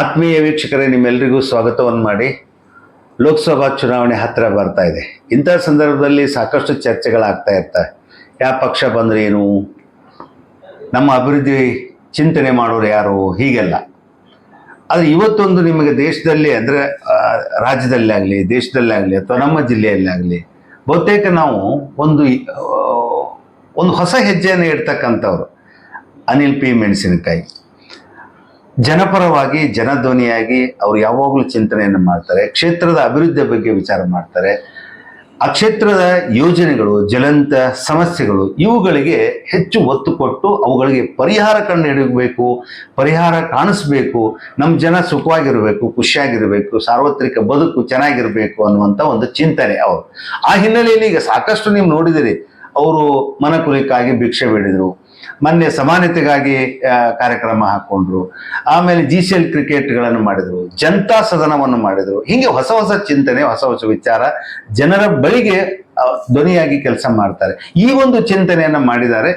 ಆತ್ಮೀಯ ವೀಕ್ಷಕರೇ ನಿಮ್ಮೆಲ್ಲರಿಗೂ ಸ್ವಾಗತವನ್ನು ಮಾಡಿ ಲೋಕಸಭಾ ಚುನಾವಣೆ ಹತ್ತಿರ ಬರ್ತಾ ಇದೆ. ಇಂಥ ಸಂದರ್ಭದಲ್ಲಿ ಸಾಕಷ್ಟು ಚರ್ಚೆಗಳಾಗ್ತಾ ಇರ್ತವೆ ಯಾವ ಪಕ್ಷ ಬಂದರೆ ಏನು, ನಮ್ಮ ಅಭಿವೃದ್ಧಿ ಚಿಂತನೆ ಮಾಡೋರು ಯಾರು, ಹೀಗೆಲ್ಲ. ಆದರೆ ಇವತ್ತೊಂದು ನಿಮಗೆ ದೇಶದಲ್ಲಿ ಅಂದರೆ ರಾಜ್ಯದಲ್ಲೇ ಆಗಲಿ, ದೇಶದಲ್ಲೇ ಆಗಲಿ ಅಥವಾ ನಮ್ಮ ಜಿಲ್ಲೆಯಲ್ಲೇ ಆಗಲಿ, ಬಹುತೇಕ ನಾವು ಒಂದು ಒಂದು ಹೊಸ ಹೆಜ್ಜೆಯನ್ನು ಇಡ್ತಕ್ಕಂಥವ್ರು. ಅನಿಲ್ ಪಿ ಮೆಣಸಿನಕಾಯಿ. ಜನಪರವಾಗಿ, ಜನಧ್ವನಿಯಾಗಿ ಅವರು ಯಾವಾಗಲೂ ಚಿಂತನೆಯನ್ನು ಮಾಡ್ತಾರೆ, ಕ್ಷೇತ್ರದ ಅಭಿವೃದ್ಧಿ ಬಗ್ಗೆ ವಿಚಾರ ಮಾಡ್ತಾರೆ. ಆ ಕ್ಷೇತ್ರದ ಯೋಜನೆಗಳು, ಜ್ವಲಂತ ಸಮಸ್ಯೆಗಳು ಇವುಗಳಿಗೆ ಹೆಚ್ಚು ಒತ್ತು ಕೊಟ್ಟು ಅವುಗಳಿಗೆ ಪರಿಹಾರ ಕಂಡು ಹಿಡಿಬೇಕು ಪರಿಹಾರ ಕಾಣಿಸ್ಬೇಕು ನಮ್ಮ ಜನ ಸುಖವಾಗಿರಬೇಕು, ಖುಷಿಯಾಗಿರಬೇಕು, ಸಾರ್ವತ್ರಿಕ ಬದುಕು ಚೆನ್ನಾಗಿರಬೇಕು ಅನ್ನುವಂಥ ಒಂದು ಚಿಂತನೆ ಅವರು. ಆ ಹಿನ್ನೆಲೆಯಲ್ಲಿ ಈಗ ಸಾಕಷ್ಟು ನೀವು ನೋಡಿದಿರಿ, ಅವರು ಮನಕುಲಿಕ್ಕಾಗಿ ಭಿಕ್ಷೆ ಬೇಡಿದರು ಮೊನ್ನೆ ಸಮಾನತೆಗಾಗಿ ಕಾರ್ಯಕ್ರಮ ಹಾಕೊಂಡ್ರು. ಆಮೇಲೆ ಜಿ ಸಿ ಎಲ್ ಕ್ರಿಕೆಟ್ಗಳನ್ನು ಮಾಡಿದರು. ಜನತಾ ಸದನವನ್ನು ಮಾಡಿದರು. ಹೀಗೆ ಹೊಸ ಹೊಸ ಚಿಂತನೆ, ಹೊಸ ಹೊಸ ವಿಚಾರ ಜನರ ಬಳಿಗೆ ಧ್ವನಿಯಾಗಿ ಕೆಲಸ ಮಾಡ್ತಾರೆ. ಈ ಒಂದು ಚಿಂತನೆಯನ್ನು ಮಾಡಿದ್ದಾರೆ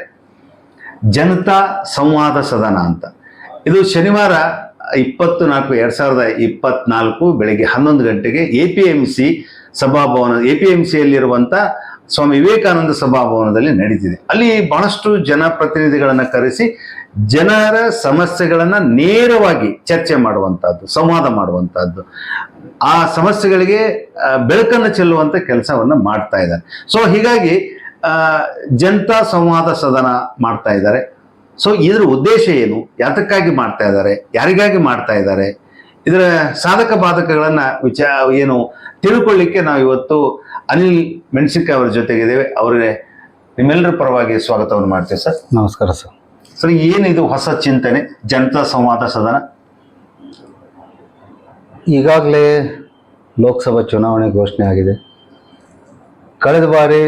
ಜನತಾ ಸಂವಾದ ಸದನ ಅಂತ. ಇದು ಶನಿವಾರ ಇಪ್ಪತ್ತು ನಾಲ್ಕು, ಎರಡ್ ಸಾವಿರದ ಇಪ್ಪತ್ನಾಲ್ಕು ಬೆಳಗ್ಗೆ ಹನ್ನೊಂದು ಗಂಟೆಗೆ ಎ ಪಿ ಎಂ ಸಿ ಸಭಾಭವನ, ಎ ಪಿ ಎಂ ಸಿಯಲ್ಲಿರುವಂಥ ಸ್ವಾಮಿ ವಿವೇಕಾನಂದ ಸಭಾಭವನದಲ್ಲಿ ನಡೀತಿದೆ. ಅಲ್ಲಿ ಬಹಳಷ್ಟು ಜನಪ್ರತಿನಿಧಿಗಳನ್ನು ಕರೆಸಿ ಜನರ ಸಮಸ್ಯೆಗಳನ್ನು ನೇರವಾಗಿ ಚರ್ಚೆ ಮಾಡುವಂಥದ್ದು ಸಂವಾದ ಮಾಡುವಂಥದ್ದು ಆ ಸಮಸ್ಯೆಗಳಿಗೆ ಬೆಳಕನ್ನು ಚೆಲ್ಲುವಂತ ಕೆಲಸವನ್ನ ಮಾಡ್ತಾ ಇದ್ದಾರೆ. ಸೊ ಹೀಗಾಗಿ ಜನತಾ ಸಂವಾದ ಸದನ ಮಾಡ್ತಾ ಇದ್ದಾರೆ. ಸೊ ಇದರ ಉದ್ದೇಶ ಏನು? ಯಾತಕ್ಕಾಗಿ ಮಾಡ್ತಾ ಇದ್ದಾರೆ? ಯಾರಿಗಾಗಿ ಮಾಡ್ತಾ ಇದ್ದಾರೆ? ಇದರ ಸಾಧಕ ಬಾಧಕಗಳನ್ನು ವಿಚಾರ, ಏನು ತಿಳ್ಕೊಳ್ಳಿಕ್ಕೆ ನಾವು ಇವತ್ತು ಅನಿಲ್ ಮೆಣಸಿಕ ಅವರ ಜೊತೆಗಿದ್ದೇವೆ ಅವರಿಗೆ ನಿಮ್ಮೆಲ್ಲರ ಪರವಾಗಿ ಸ್ವಾಗತವನ್ನು ಮಾಡ್ತೀವಿ ಸರ್. ನಮಸ್ಕಾರ ಸರ್. ಸರ್ ಏನಿದು ಹೊಸ ಚಿಂತನೆ ಜನತಾ ಸಂವಾದ ಸದನ? ಈಗಾಗಲೇ ಲೋಕಸಭಾ ಚುನಾವಣೆ ಘೋಷಣೆ ಆಗಿದೆ. ಕಳೆದ ಬಾರಿ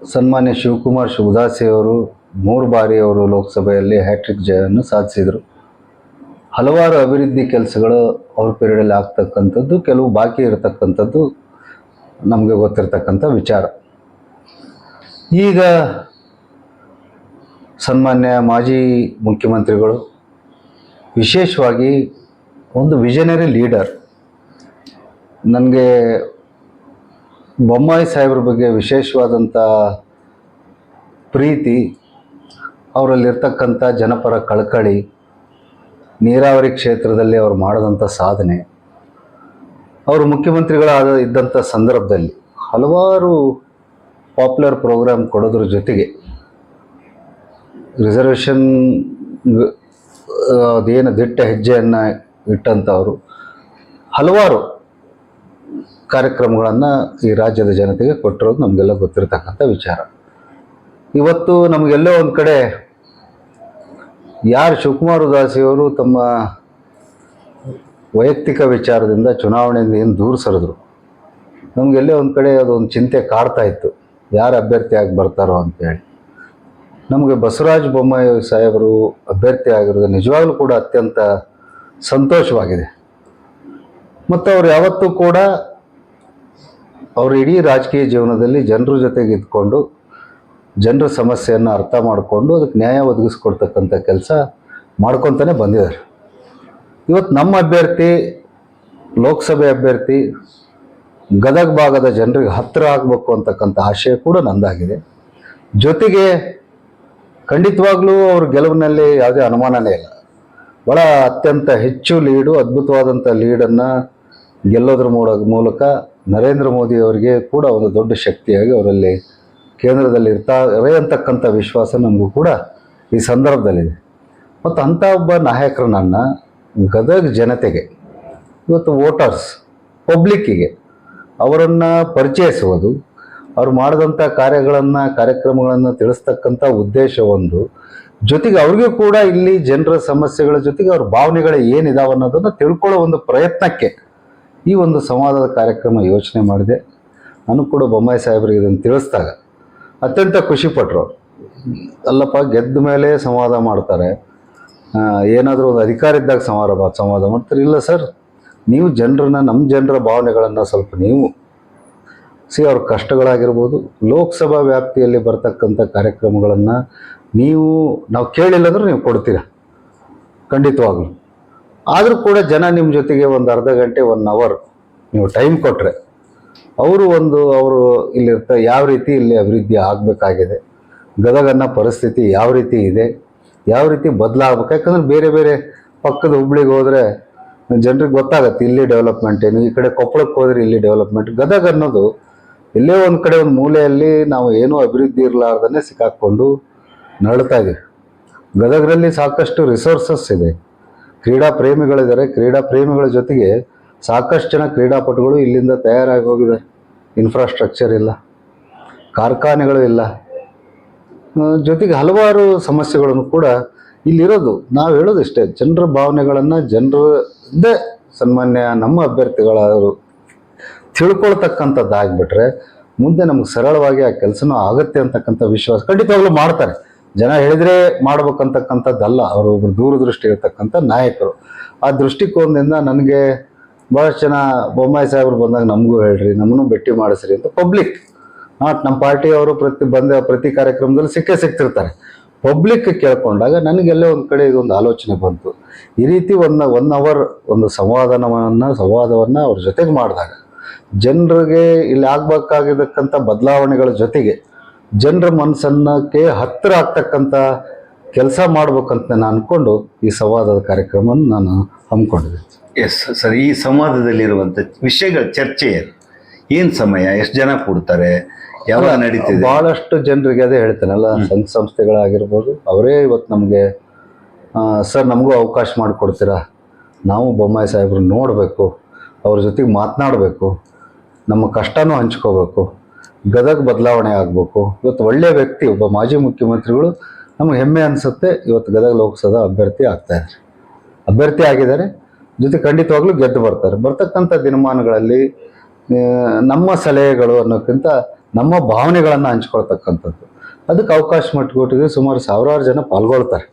ಸನ್ಮಾನ್ಯ ಶಿವಕುಮಾರ್ ಶಿವದಾಸಿ ಅವರು ಮೂರು ಬಾರಿ ಅವರು ಲೋಕಸಭೆಯಲ್ಲಿ ಹ್ಯಾಟ್ರಿಕ್ ಜಯವನ್ನು ಸಾಧಿಸಿದರು. ಹಲವಾರು ಅಭಿವೃದ್ಧಿ ಕೆಲಸಗಳು ಅವ್ರ ಪೀರಿಯಡಲ್ಲಿ ಆಗ್ತಕ್ಕಂಥದ್ದು ಕೆಲವು ಬಾಕಿ ಇರತಕ್ಕಂಥದ್ದು ನಮಗೆ ಗೊತ್ತಿರತಕ್ಕಂಥ ವಿಚಾರ. ಈಗ ಸನ್ಮಾನ್ಯ ಮಾಜಿ ಮುಖ್ಯಮಂತ್ರಿಗಳು, ವಿಶೇಷವಾಗಿ ಒಂದು ವಿಷನರಿ ಲೀಡರ್ ನನಗೆ ಬೊಮ್ಮಾಯಿ ಸಾಹೇಬ್ರ ಬಗ್ಗೆ ವಿಶೇಷವಾದಂಥ ಪ್ರೀತಿ, ಅವರಲ್ಲಿರ್ತಕ್ಕಂಥ ಜನಪರ ಕಳಕಳಿ, ನೀರಾವರಿ ಕ್ಷೇತ್ರದಲ್ಲಿ ಅವರು ಮಾಡಿದಂಥ ಸಾಧನೆ. ಅವರು ಮುಖ್ಯಮಂತ್ರಿಗಳಾದ ಇದ್ದಂಥ ಸಂದರ್ಭದಲ್ಲಿ ಹಲವಾರು ಪಾಪ್ಯುಲರ್ ಪ್ರೋಗ್ರಾಮ್ ಕೊಡೋದ್ರ ಜೊತೆಗೆ ರಿಸರ್ವೇಷನ್ ಅದೇನು ದಿಟ್ಟ ಹೆಜ್ಜೆಯನ್ನು ಇಟ್ಟಂಥವರು ಹಲವಾರು ಕಾರ್ಯಕ್ರಮಗಳನ್ನು ಈ ರಾಜ್ಯದ ಜನತೆಗೆ ಕೊಟ್ಟಿರೋದು ನಮಗೆಲ್ಲ ಗೊತ್ತಿರತಕ್ಕಂಥ ವಿಚಾರ. ಇವತ್ತು ನಮಗೆಲ್ಲೋ ಒಂದು ಕಡೆ ಯಾರು ಶಿವಕುಮಾರ ಉದಾಸಿಯವರು ತಮ್ಮ ವೈಯಕ್ತಿಕ ವಿಚಾರದಿಂದ ಚುನಾವಣೆಯಿಂದ ಏನು ದೂರ ಸರಿದ್ರು. ನಮಗೆಲ್ಲೇ ಒಂದು ಕಡೆ ಅದೊಂದು ಚಿಂತೆ ಕಾಡ್ತಾ ಇತ್ತು. ಯಾರು ಅಭ್ಯರ್ಥಿಯಾಗಿ ಬರ್ತಾರೋ ಅಂತೇಳಿ ನಮಗೆ ಬಸವರಾಜ ಬೊಮ್ಮಾಯಿ ಸಾಹೇಬರು ಅಭ್ಯರ್ಥಿ ಆಗಿರೋದು ನಿಜವಾಗ್ಲೂ ಕೂಡ ಅತ್ಯಂತ ಸಂತೋಷವಾಗಿದೆ. ಮತ್ತು ಅವ್ರು ಯಾವತ್ತೂ ಕೂಡ ಅವರು ಇಡೀ ರಾಜಕೀಯ ಜೀವನದಲ್ಲಿ ಜನರ ಜೊತೆಗೆ ಇದ್ಕೊಂಡು ಜನರ ಸಮಸ್ಯೆಯನ್ನು ಅರ್ಥ ಮಾಡಿಕೊಂಡು ಅದಕ್ಕೆ ನ್ಯಾಯ ಒದಗಿಸ್ಕೊಡ್ತಕ್ಕಂಥ ಕೆಲಸ ಮಾಡ್ಕೊತಾನೆ ಬಂದಿದ್ದಾರೆ ಇವತ್ತು ನಮ್ಮ ಅಭ್ಯರ್ಥಿ, ಲೋಕಸಭೆ ಅಭ್ಯರ್ಥಿ, ಗದಗ ಭಾಗದ ಜನರಿಗೆ ಹತ್ತಿರ ಆಗಬೇಕು ಅಂತಕ್ಕಂಥ ಆಶಯ ಕೂಡ ನಂದಾಗಿದೆ. ಜೊತೆಗೆ ಖಂಡಿತವಾಗ್ಲೂ ಅವ್ರ ಗೆಲುವಿನಲ್ಲಿ ಯಾವುದೇ ಅನುಮಾನನೇ ಇಲ್ಲ. ಬಹಳ ಅತ್ಯಂತ ಹೆಚ್ಚು ಲೀಡು, ಅದ್ಭುತವಾದಂಥ ಲೀಡನ್ನು ಗೆಲ್ಲೋದ್ರ ಮೂಲ, ಮೂಲಕ ನರೇಂದ್ರ ಮೋದಿ ಅವರಿಗೆ ಕೂಡ ಒಂದು ದೊಡ್ಡ ಶಕ್ತಿಯಾಗಿ ಅವರಲ್ಲಿ ಕೇಂದ್ರದಲ್ಲಿ ಇರ್ತಾರೆ ಅಂತಕ್ಕಂಥ ವಿಶ್ವಾಸ ನಮಗೂ ಕೂಡ ಈ ಸಂದರ್ಭದಲ್ಲಿದೆ. ಮತ್ತು ಅಂಥ ಒಬ್ಬ ನಾಯಕರನ್ನ ಗದಗ ಜನತೆಗೆ, ಇವತ್ತು ವೋಟರ್ಸ್ ಪಬ್ಲಿಕ್ಕಿಗೆ ಅವರನ್ನು ಪರಿಚಯಿಸುವುದು, ಅವ್ರು ಮಾಡಿದಂಥ ಕಾರ್ಯಗಳನ್ನು, ಕಾರ್ಯಕ್ರಮಗಳನ್ನು ತಿಳಿಸ್ತಕ್ಕಂಥ ಉದ್ದೇಶ ಒಂದು. ಜೊತೆಗೆ ಅವ್ರಿಗೂ ಕೂಡ ಇಲ್ಲಿ ಜನರ ಸಮಸ್ಯೆಗಳ ಜೊತೆಗೆ ಅವ್ರ ಭಾವನೆಗಳು ಏನಿದಾವೆ ಅನ್ನೋದನ್ನು ತಿಳ್ಕೊಳ್ಳೋ ಒಂದು ಪ್ರಯತ್ನಕ್ಕೆ ಈ ಒಂದು ಸಂವಾದದ ಕಾರ್ಯಕ್ರಮ ಯೋಚನೆ ಮಾಡಿದೆ. ನಾನು ಕೂಡ ಬೊಮ್ಮಾಯಿ ಸಾಹೇಬರಿಗೆ ಇದನ್ನು ತಿಳಿಸ್ದಾಗ ಅತ್ಯಂತ ಖುಷಿಪಟ್ಟರು ಅಲ್ಲಪ್ಪ, ಗೆದ್ದ ಮೇಲೆ ಸಂವಾದ ಮಾಡ್ತಾರೆ. ಏನಾದರೂ ಒಂದು ಅಧಿಕಾರ ಇದ್ದಾಗ ಸಮಾರಂಭ, ಸಂವಾದ ಮಾಡ್ತಾರೆ? ಇಲ್ಲ ಸರ್. ನೀವು ಜನರನ್ನ ನಮ್ಮ ಜನರ ಭಾವನೆಗಳನ್ನು ಸ್ವಲ್ಪ ನೀವು, ಸಿ, ಅವ್ರ ಕಷ್ಟಗಳಾಗಿರ್ಬೋದು, ಲೋಕಸಭಾ ವ್ಯಾಪ್ತಿಯಲ್ಲಿ ಬರ್ತಕ್ಕಂಥ ಕಾರ್ಯಕ್ರಮಗಳನ್ನು ನೀವು, ನಾವು ಕೇಳಿಲ್ಲ ಅಂದ್ರೆ ನೀವು ಕೊಡ್ತೀರ. ಖಂಡಿತವಾಗ್ಲೂ. ಆದರೂ ಕೂಡ ಜನ ನಿಮ್ಮ ಜೊತೆಗೆ ಒಂದು ಅರ್ಧ ಗಂಟೆ ಒನ್ ಅವರ್ ನೀವು ಟೈಮ್ ಕೊಟ್ಟರೆ ಅವರು ಒಂದು, ಅವರು ಇಲ್ಲಿರ್ತ, ಯಾವ ರೀತಿ ಇಲ್ಲಿ ಅಭಿವೃದ್ಧಿ ಆಗಬೇಕಾಗಿದೆ, ಗದಗನ್ನ ಪರಿಸ್ಥಿತಿ ಯಾವ ರೀತಿ ಇದೆ ಯಾವ ರೀತಿ ಬದಲಾಗಬೇಕು? ಯಾಕಂದ್ರೆ ಬೇರೆ ಬೇರೆ ಪಕ್ಕದ ಹುಬ್ಳಿಗೆ ಹೋದರೆ ಜನರಿಗೆ ಗೊತ್ತಾಗತ್ತೆ, ಇಲ್ಲಿ ಡೆವಲಪ್ಮೆಂಟ್ ಏನು, ಈ ಕಡೆ ಕೊಪ್ಪಳಕ್ಕೆ ಹೋದರೆ ಇಲ್ಲಿ ಡೆವಲಪ್ಮೆಂಟ್ ಗದಗ ಅನ್ನೋದು ಎಲ್ಲೇ ಒಂದು ಕಡೆ ಒಂದು ಮೂಲೆಯಲ್ಲಿ ನಾವು ಏನೂ ಅಭಿವೃದ್ಧಿ ಇರಲಾರ್ದೇ ಸಿಕ್ಕಾಕ್ಕೊಂಡು ಇದೆ ಗದಗರಲ್ಲಿ ಸಾಕಷ್ಟು ರಿಸೋರ್ಸಸ್ ಇದೆ. ಕ್ರೀಡಾ ಪ್ರೇಮಿಗಳಿದ್ದಾರೆ. ಕ್ರೀಡಾ ಪ್ರೇಮಿಗಳ ಜೊತೆಗೆ ಸಾಕಷ್ಟು ಜನ ಕ್ರೀಡಾಪಟುಗಳು ಇಲ್ಲಿಂದ ತಯಾರಾಗಿ ಹೋಗಿದ್ದಾರೆ. ಇನ್ಫ್ರಾಸ್ಟ್ರಕ್ಚರ್ ಇಲ್ಲ. ಕಾರ್ಖಾನೆಗಳು ಇಲ್ಲ. ಜೊತೆಗೆ ಹಲವಾರು ಸಮಸ್ಯೆಗಳನ್ನು ಕೂಡ ಇಲ್ಲಿರೋದು. ನಾವು ಹೇಳೋದು ಇಷ್ಟೇ, ಜನರ ಭಾವನೆಗಳನ್ನು ಜನರದ್ದೇ ಸನ್ಮಾನ್ಯ ನಮ್ಮ ಅಭ್ಯರ್ಥಿಗಳವರು ತಿಳ್ಕೊಳ್ತಕ್ಕಂಥದ್ದಾಗ್ಬಿಟ್ರೆ ಮುಂದೆ ನಮ್ಗೆ ಸರಳವಾಗಿ ಆ ಕೆಲಸನೂ ಆಗುತ್ತೆ ಅಂತಕ್ಕಂಥ ವಿಶ್ವಾಸ ಖಂಡಿತವಾಗ್ಲೂ ಮಾಡ್ತಾರೆ. ಜನ ಹೇಳಿದ್ರೆ ಮಾಡ್ಬೇಕಂತಕ್ಕಂಥದ್ದಲ್ಲ ಅವರು ಒಬ್ರು ದೂರದೃಷ್ಟಿ ಇರತಕ್ಕಂಥ ನಾಯಕರು. ಆ ದೃಷ್ಟಿಕೋನದಿಂದ ನನಗೆ ಭಾಳಷ್ಟು ಜನ ಬೊಮ್ಮಾಯಿ ಸಾಹೇಬ್ರು ಬಂದಾಗ ನಮಗೂ ಹೇಳ್ರಿ ನಮ್ಮನ್ನು ಭೇಟಿ ಮಾಡಿಸ್ರಿ ಅಂತ ಪಬ್ಲಿಕ್ ನಾಟ್ ನಮ್ಮ ಪಾರ್ಟಿಯವರು ಪ್ರತಿ ಬಂದ ಪ್ರತಿ ಕಾರ್ಯಕ್ರಮದಲ್ಲಿ ಸಿಕ್ಕೇ ಸಿಗ್ತಿರ್ತಾರೆ. ಪಬ್ಲಿಕ್ ಕೇಳ್ಕೊಂಡಾಗ ನನಗೆಲ್ಲೇ ಒಂದು ಕಡೆ ಇದೊಂದು ಆಲೋಚನೆ ಬಂತು. ಈ ರೀತಿ ಒಂದು ಒನ್ ಅವರ್ ಒಂದು ಸಂವಾದನವನ್ನು, ಸಂವಾದವನ್ನು ಅವ್ರ ಜೊತೆಗೆ ಮಾಡಿದಾಗ, ಜನರಿಗೆ ಇಲ್ಲಿ ಆಗ್ಬೇಕಾಗಿರ್ತಕ್ಕಂಥ ಬದಲಾವಣೆಗಳ ಜೊತೆಗೆ ಜನರ ಮನಸ್ಸನ್ನಕ್ಕೆ ಹತ್ತಿರ ಆಗ್ತಕ್ಕಂಥ ಕೆಲಸ ಮಾಡ್ಬೇಕಂತ ನಾನು ಅಂದ್ಕೊಂಡು ಈ ಸಂವಾದದ ಕಾರ್ಯಕ್ರಮವನ್ನು ನಾನು ಹಮ್ಮಿಕೊಂಡಿದ್ದೆ. ಎಸ್ ಸರ್, ಈ ಸಂವಾದದಲ್ಲಿರುವಂಥ ವಿಷಯಗಳ ಚರ್ಚೆ ಏನು ಸಮಯ? ಎಷ್ಟು ಜನ ಕೊಡ್ತಾರೆ? ಯಾವಾಗ ನಡೀತಿದೆ? ಬಹಳಷ್ಟು ಜನರಿಗೆ ಅದೇ ಹೇಳ್ತೇನಲ್ಲ ಸಂಘ ಸಂಸ್ಥೆಗಳಾಗಿರ್ಬೋದು ಅವರೇ ಇವತ್ತು ನಮಗೆ ಸರ್ ನಮಗೂ ಅವಕಾಶ ಮಾಡಿಕೊಡ್ತೀರಾ? ನಾವು ಬೊಮ್ಮಾಯಿ ಸಾಹೇಬ್ರು ನೋಡಬೇಕು ಅವ್ರ ಜೊತೆಗೆ ಮಾತನಾಡಬೇಕು ನಮ್ಮ ಕಷ್ಟನೂ ಹಂಚ್ಕೋಬೇಕು ಗದಗ ಬದಲಾವಣೆ ಆಗಬೇಕು. ಇವತ್ತು ಒಳ್ಳೆಯ ವ್ಯಕ್ತಿ ಒಬ್ಬ ಮಾಜಿ ಮುಖ್ಯಮಂತ್ರಿಗಳು ನಮಗೆ ಹೆಮ್ಮೆ ಅನಿಸುತ್ತೆ ಇವತ್ತು ಗದಗ ಲೋಕಸಭಾ ಅಭ್ಯರ್ಥಿ ಆಗ್ತಾ ಇದ್ದಾರೆ. ಅಭ್ಯರ್ಥಿ ಆಗಿದ್ದಾರೆ ಜೊತೆ ಖಂಡಿತವಾಗ್ಲೂ ಗೆದ್ದು ಬರ್ತಾರೆ. ಬರ್ತಕ್ಕಂಥ ದಿನಮಾನಗಳಲ್ಲಿ ನಮ್ಮ ಸಲಹೆಗಳು ಅನ್ನೋಕ್ಕಿಂತ ನಮ್ಮ ಭಾವನೆಗಳನ್ನು ಹಂಚ್ಕೊಳ್ತಕ್ಕಂಥದ್ದು. ಅದಕ್ಕೆ ಅವಕಾಶ ಮಾಡಿಕೊಟ್ಟಿದ್ರೆ ಸುಮಾರು ಸಾವಿರಾರು ಜನ ಪಾಲ್ಗೊಳ್ತಾರೆ.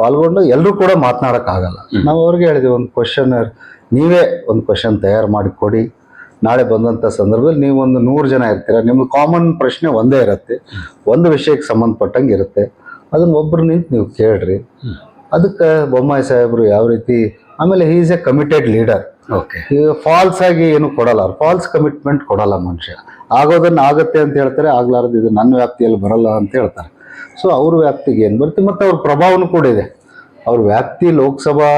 ಪಾಲ್ಗೊಂಡು ಎಲ್ಲರೂ ಕೂಡ ಮಾತನಾಡೋಕ್ಕಾಗಲ್ಲ ನಾವು ಅವ್ರಿಗೆ ಹೇಳಿದ್ವಿ ಒಂದು ಕ್ವಶನ್ ನೀವೇ ಒಂದು ಕ್ವಶನ್ ತಯಾರು ಮಾಡಿ ಕೊಡಿ. ನಾಳೆ ಬಂದಂಥ ಸಂದರ್ಭದಲ್ಲಿ ನೀವು ಒಂದು ನೂರು ಜನ ಇರ್ತೀರ. ನಿಮ್ಗೆ ಕಾಮನ್ ಪ್ರಶ್ನೆ ಒಂದೇ ಇರುತ್ತೆ. ಒಂದು ವಿಷಯಕ್ಕೆ ಸಂಬಂಧಪಟ್ಟಂಗೆ ಇರುತ್ತೆ. ಅದನ್ನ ಒಬ್ಬರು ನಿಂತು ನೀವು ಕೇಳ್ರಿ. ಅದಕ್ಕೆ ಬೊಮ್ಮಾಯಿ ಸಾಹೇಬರು ಯಾವ ರೀತಿ ಆಮೇಲೆ is a committed leader okay ಈಗ ಫಾಲ್ಸ್ ಆಗಿ ಏನು ಕೊಡಲ್ಲ. ಫಾಲ್ಸ್ ಕಮಿಟ್ಮೆಂಟ್ ಕೊಡಲ್ಲ ಮನುಷ್ಯ. ಆಗೋದನ್ನ ಆಗತ್ತೆ ಅಂತ ಹೇಳ್ತಾರೆ ಆಗ್ಲಾರದು ಇದು ನನ್ನ ವ್ಯಾಪ್ತಿಯಲ್ಲಿ ಬರಲ್ಲ ಅಂತ ಹೇಳ್ತಾರೆ. ಸೊ ಅವ್ರ ವ್ಯಾಪ್ತಿಗೆ ಏನು ಬರುತ್ತೆ? ಮತ್ತು ಅವ್ರ ಪ್ರಭಾವನೂ ಕೂಡ ಇದೆ. ಅವ್ರ ವ್ಯಾಪ್ತಿ ಲೋಕಸಭಾ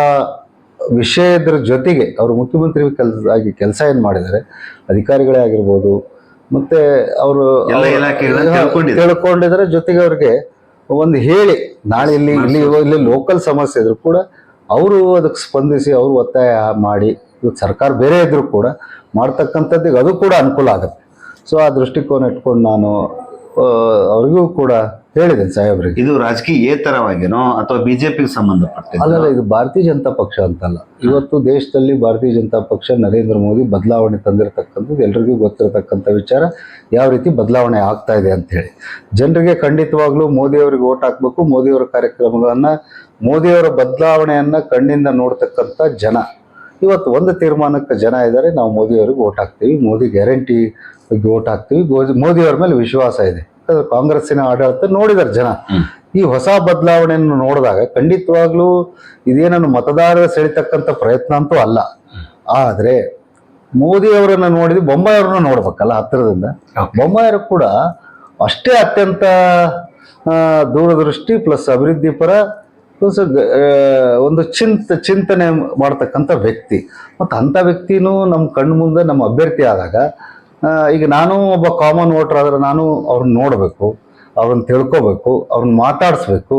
ವಿಷಯದ್ರ ಜೊತೆಗೆ ಅವರು ಮುಖ್ಯಮಂತ್ರಿ ಕೆಲಸ ಆಗಿ ಕೆಲಸ ಏನು ಮಾಡಿದ್ದಾರೆ? ಅಧಿಕಾರಿಗಳೇ ಆಗಿರ್ಬೋದು ಮತ್ತೆ ಅವರು ತಿಳ್ಕೊಂಡಿದ್ದಾರೆ. ಜೊತೆಗೆ ಅವ್ರಿಗೆ ಒಂದು ಹೇಳಿ ನಾಳೆ ಇಲ್ಲಿ ಇಲ್ಲಿ ಇಲ್ಲಿ ಲೋಕಲ್ ಸಮಸ್ಯೆ ಇದ್ರು ಕೂಡ ಅವರು ಅದಕ್ಕೆ ಸ್ಪಂದಿಸಿ ಅವರು ಒತ್ತಾಯ ಮಾಡಿ ಇವತ್ತು ಸರ್ಕಾರ ಬೇರೆ ಇದ್ರು ಕೂಡ ಮಾಡ್ತಕ್ಕಂಥದ್ದು ಅದು ಕೂಡ ಅನುಕೂಲ ಆಗುತ್ತೆ. ಸೊ ಆ ದೃಷ್ಟಿಕೋನ ಇಟ್ಕೊಂಡು ನಾನು ಅವರಿಗೂ ಕೂಡ ಹೇಳಿದೆ ಸಾಹೇಬ್ರಿಗೆ. ಇದು ರಾಜಕೀಯೇತರವಾಗಿನೋ ಅಥವಾ ಬಿಜೆಪಿಗೆ ಸಂಬಂಧಪಟ್ಟ ಅಲ್ಲ ಇದು ಭಾರತೀಯ ಜನತಾ ಪಕ್ಷ ಅಂತಲ್ಲ. ಇವತ್ತು ದೇಶದಲ್ಲಿ ಭಾರತೀಯ ಜನತಾ ಪಕ್ಷ ನರೇಂದ್ರ ಮೋದಿ ಬದಲಾವಣೆ ತಂದಿರತಕ್ಕಂಥದ್ದು ಎಲ್ರಿಗೂ ಗೊತ್ತಿರತಕ್ಕಂಥ ವಿಚಾರ ಯಾವ ರೀತಿ ಬದಲಾವಣೆ ಆಗ್ತಾ ಇದೆ ಅಂತ ಹೇಳಿ. ಜನರಿಗೆ ಖಂಡಿತವಾಗ್ಲೂ ಮೋದಿಯವರಿಗೆ ಓಟ್ ಹಾಕ್ಬೇಕು ಮೋದಿಯವರ ಕಾರ್ಯಕ್ರಮಗಳನ್ನ ಮೋದಿಯವರ ಬದಲಾವಣೆಯನ್ನ ಕಣ್ಣಿಂದ ನೋಡ್ತಕ್ಕಂಥ ಜನ. ಇವತ್ತು ಒಂದು ತೀರ್ಮಾನಕ್ಕೆ ಜನ ಇದ್ದಾರೆ ನಾವು ಮೋದಿಯವರಿಗೆ ಓಟ್ ಹಾಕ್ತೀವಿ. ಮೋದಿ ಗ್ಯಾರಂಟಿ ಓಟ್ ಹಾಕ್ತೀವಿ. ಮೋದಿ ಅವ್ರ ಮೇಲೆ ವಿಶ್ವಾಸ ಇದೆ. ಕಾಂಗ್ರೆಸ್ಸಿನ ಆಡಳಿತ ನೋಡಿದಾರೆ ಜನ. ಈ ಹೊಸ ಬದಲಾವಣೆಯನ್ನು ನೋಡಿದಾಗ ಖಂಡಿತವಾಗ್ಲೂ ಇದೇನನ್ನು ಮತದಾರರ ಸೆಳಿತಕ್ಕಂಥ ಪ್ರಯತ್ನ ಅಂತೂ ಅಲ್ಲ. ಆದರೆ ಮೋದಿ ಅವರನ್ನು ನೋಡಿದ್ವಿ ಬೊಂಬಾಯಿ ಅವ್ರನ್ನ ನೋಡ್ಬೇಕಲ್ಲ ಹತ್ತಿರದಿಂದ. ಬೊಂಬಾಯಿ ಬೊಮ್ಮಾಯಿರು ಕೂಡ ಅಷ್ಟೇ ಅತ್ಯಂತ ದೂರದೃಷ್ಟಿ ಪ್ಲಸ್ ಅಭಿವೃದ್ಧಿ ಪರ ಪ್ಲಸ್ ಒಂದು ಚಿಂತ ಚಿಂತನೆ ಮಾಡ್ತಕ್ಕಂಥ ವ್ಯಕ್ತಿ. ಮತ್ತು ಅಂಥ ವ್ಯಕ್ತಿನೂ ನಮ್ಮ ಕಣ್ಣು ಮುಂದೆ ನಮ್ಮ ಅಭ್ಯರ್ಥಿ ಆದಾಗ ಈಗ ನಾನು ಒಬ್ಬ ಕಾಮನ್ ವೋಟರ್ ಆದ್ರೆ ನಾನು ಅವ್ರನ್ನ ನೋಡಬೇಕು ಅವ್ರನ್ನ ತಿಳ್ಕೊಬೇಕು ಅವ್ರನ್ನ ಮಾತಾಡಿಸ್ಬೇಕು.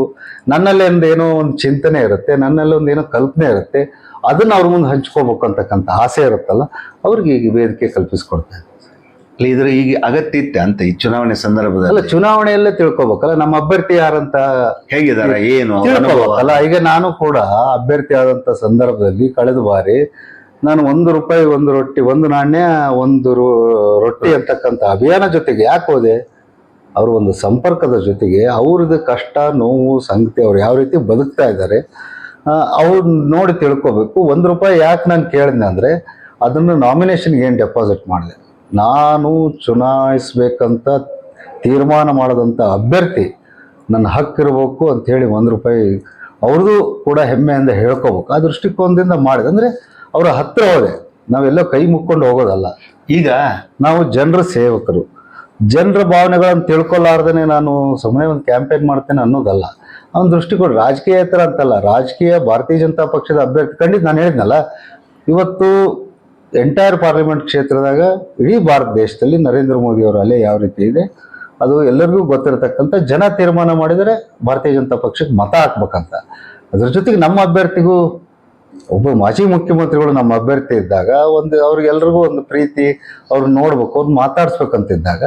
ನನ್ನಲ್ಲಿ ಒಂದು ಏನೋ ಒಂದು ಚಿಂತನೆ ಇರುತ್ತೆ ನನ್ನಲ್ಲಿ ಒಂದು ಏನೋ ಕಲ್ಪನೆ ಇರುತ್ತೆ ಅದನ್ನು ಅವ್ರ ಮುಂದೆ ಹಂಚ್ಕೋಬೇಕು ಅಂತಕ್ಕಂಥ ಆಸೆ ಇರುತ್ತಲ್ಲ ಅವ್ರಿಗೆ ಈಗ ವೇದಿಕೆ ಕಲ್ಪಿಸ್ಕೊಡ್ತಾರೆ ಇಲ್ಲ, ಇದ್ರ ಈಗ ಅಗತ್ಯ ಇತ್ತೆ ಅಂತ ಈ ಚುನಾವಣೆ ಅಲ್ಲ ಸಂದರ್ಭದಲ್ಲಿ ಚುನಾವಣೆಯಲ್ಲೇ ತಿಳ್ಕೊಬೇಕಲ್ಲ ನಮ್ಮ ಅಭ್ಯರ್ಥಿ ಯಾರಂತ? ಹೇಗಿದಾರ ಏನು ಅಲ್ಲ ತಿಳ್ಕೊಬೇಕಲ್ಲ ಈಗ ನಾನು ಕೂಡ ಅಭ್ಯರ್ಥಿ ಆದಂತ ಸಂದರ್ಭದಲ್ಲಿ ಕಳೆದ ಬಾರಿ ನಾನು ಒಂದು ರೂಪಾಯಿ, ಒಂದು ರೊಟ್ಟಿ, ಒಂದು ನಾಣ್ಯ, ಒಂದು ರೊಟ್ಟಿ ಅಂತಕ್ಕಂಥ ಅಭಿಯಾನ ಜೊತೆಗೆ ಯಾಕೆ ಹೋದೆ? ಅವ್ರ ಒಂದು ಸಂಪರ್ಕದ ಜೊತೆಗೆ ಅವ್ರದ್ದು ಕಷ್ಟ, ನೋವು, ಸಂಗತಿ ಅವ್ರು ಯಾವ ರೀತಿ ಬದುಕ್ತಾ ಇದ್ದಾರೆ ಅವ್ರು ನೋಡಿ ತಿಳ್ಕೊಬೇಕು. ಒಂದು ರೂಪಾಯಿ ಯಾಕೆ ನಾನು ಕೇಳಿದೆ ಅಂದರೆ, ಅದನ್ನು ನಾಮಿನೇಷನ್ಗೆ ಏನು ಡೆಪಾಸಿಟ್ ಮಾಡಿದೆ? ನಾನು ಚುನಾಯಿಸ್ಬೇಕಂತ ತೀರ್ಮಾನ ಮಾಡಿದಂಥ ಅಭ್ಯರ್ಥಿ ನನ್ನ ಹಕ್ಕಿರ್ಬೇಕು ಅಂಥೇಳಿ ಒಂದು ರೂಪಾಯಿ ಅವ್ರದ್ದು ಕೂಡ ಹೆಮ್ಮೆಯಿಂದ ಹೇಳ್ಕೋಬೇಕು. ಆ ದೃಷ್ಟಿಕೋನದಿಂದ ಮಾಡಿದೆ. ಅಂದರೆ ಅವರ ಹತ್ತಿರ ಹೋದೆ. ನಾವೆಲ್ಲೋ ಕೈ ಮುಕ್ಕೊಂಡು ಹೋಗೋದಲ್ಲ. ಈಗ ನಾವು ಜನರ ಸೇವಕರು. ಜನರ ಭಾವನೆಗಳನ್ನು ತಿಳ್ಕೊಲಾರ್ದೇ ನಾನು ಸುಮ್ಮನೆ ಒಂದು ಕ್ಯಾಂಪೇನ್ ಮಾಡ್ತೇನೆ ಅನ್ನೋದಲ್ಲ. ಅವನ ದೃಷ್ಟಿಕೋನ ರಾಜಕೀಯೇತರ ಅಂತಲ್ಲ. ರಾಜಕೀಯ ಭಾರತೀಯ ಜನತಾ ಪಕ್ಷದ ಅಭ್ಯರ್ಥಿ ಖಂಡಿತ ನಾನು ಹೇಳಿದ್ನಲ್ಲ. ಇವತ್ತು ಎಂಟೈರ್ ಪಾರ್ಲಿಮೆಂಟ್ ಕ್ಷೇತ್ರದಾಗ ಇಡೀ ಭಾರತ ದೇಶದಲ್ಲಿ ನರೇಂದ್ರ ಮೋದಿ ಅವರ ಅಲೆ ಯಾವ ರೀತಿ ಇದೆ, ಅದು ಎಲ್ಲರಿಗೂ ಗೊತ್ತಿರತಕ್ಕಂಥ ಜನ ತೀರ್ಮಾನ ಮಾಡಿದರೆ ಭಾರತೀಯ ಜನತಾ ಪಕ್ಷಕ್ಕೆ ಮತ ಹಾಕ್ಬೇಕಂತ. ಅದ್ರ ಜೊತೆಗೆ ನಮ್ಮ ಅಭ್ಯರ್ಥಿಗೂ ಒಬ್ಬ ಮಾಜಿ ಮುಖ್ಯಮಂತ್ರಿಗಳು ನಮ್ಮ ಅಭ್ಯರ್ಥಿ ಇದ್ದಾಗ ಒಂದು ಅವ್ರಿಗೆಲ್ರಿಗೂ ಒಂದು ಪ್ರೀತಿ ಅವ್ರನ್ನ ನೋಡ್ಬೇಕು ಅವ್ರನ್ನ ಮಾತಾಡ್ಸ್ಬೇಕಂತಿದ್ದಾಗ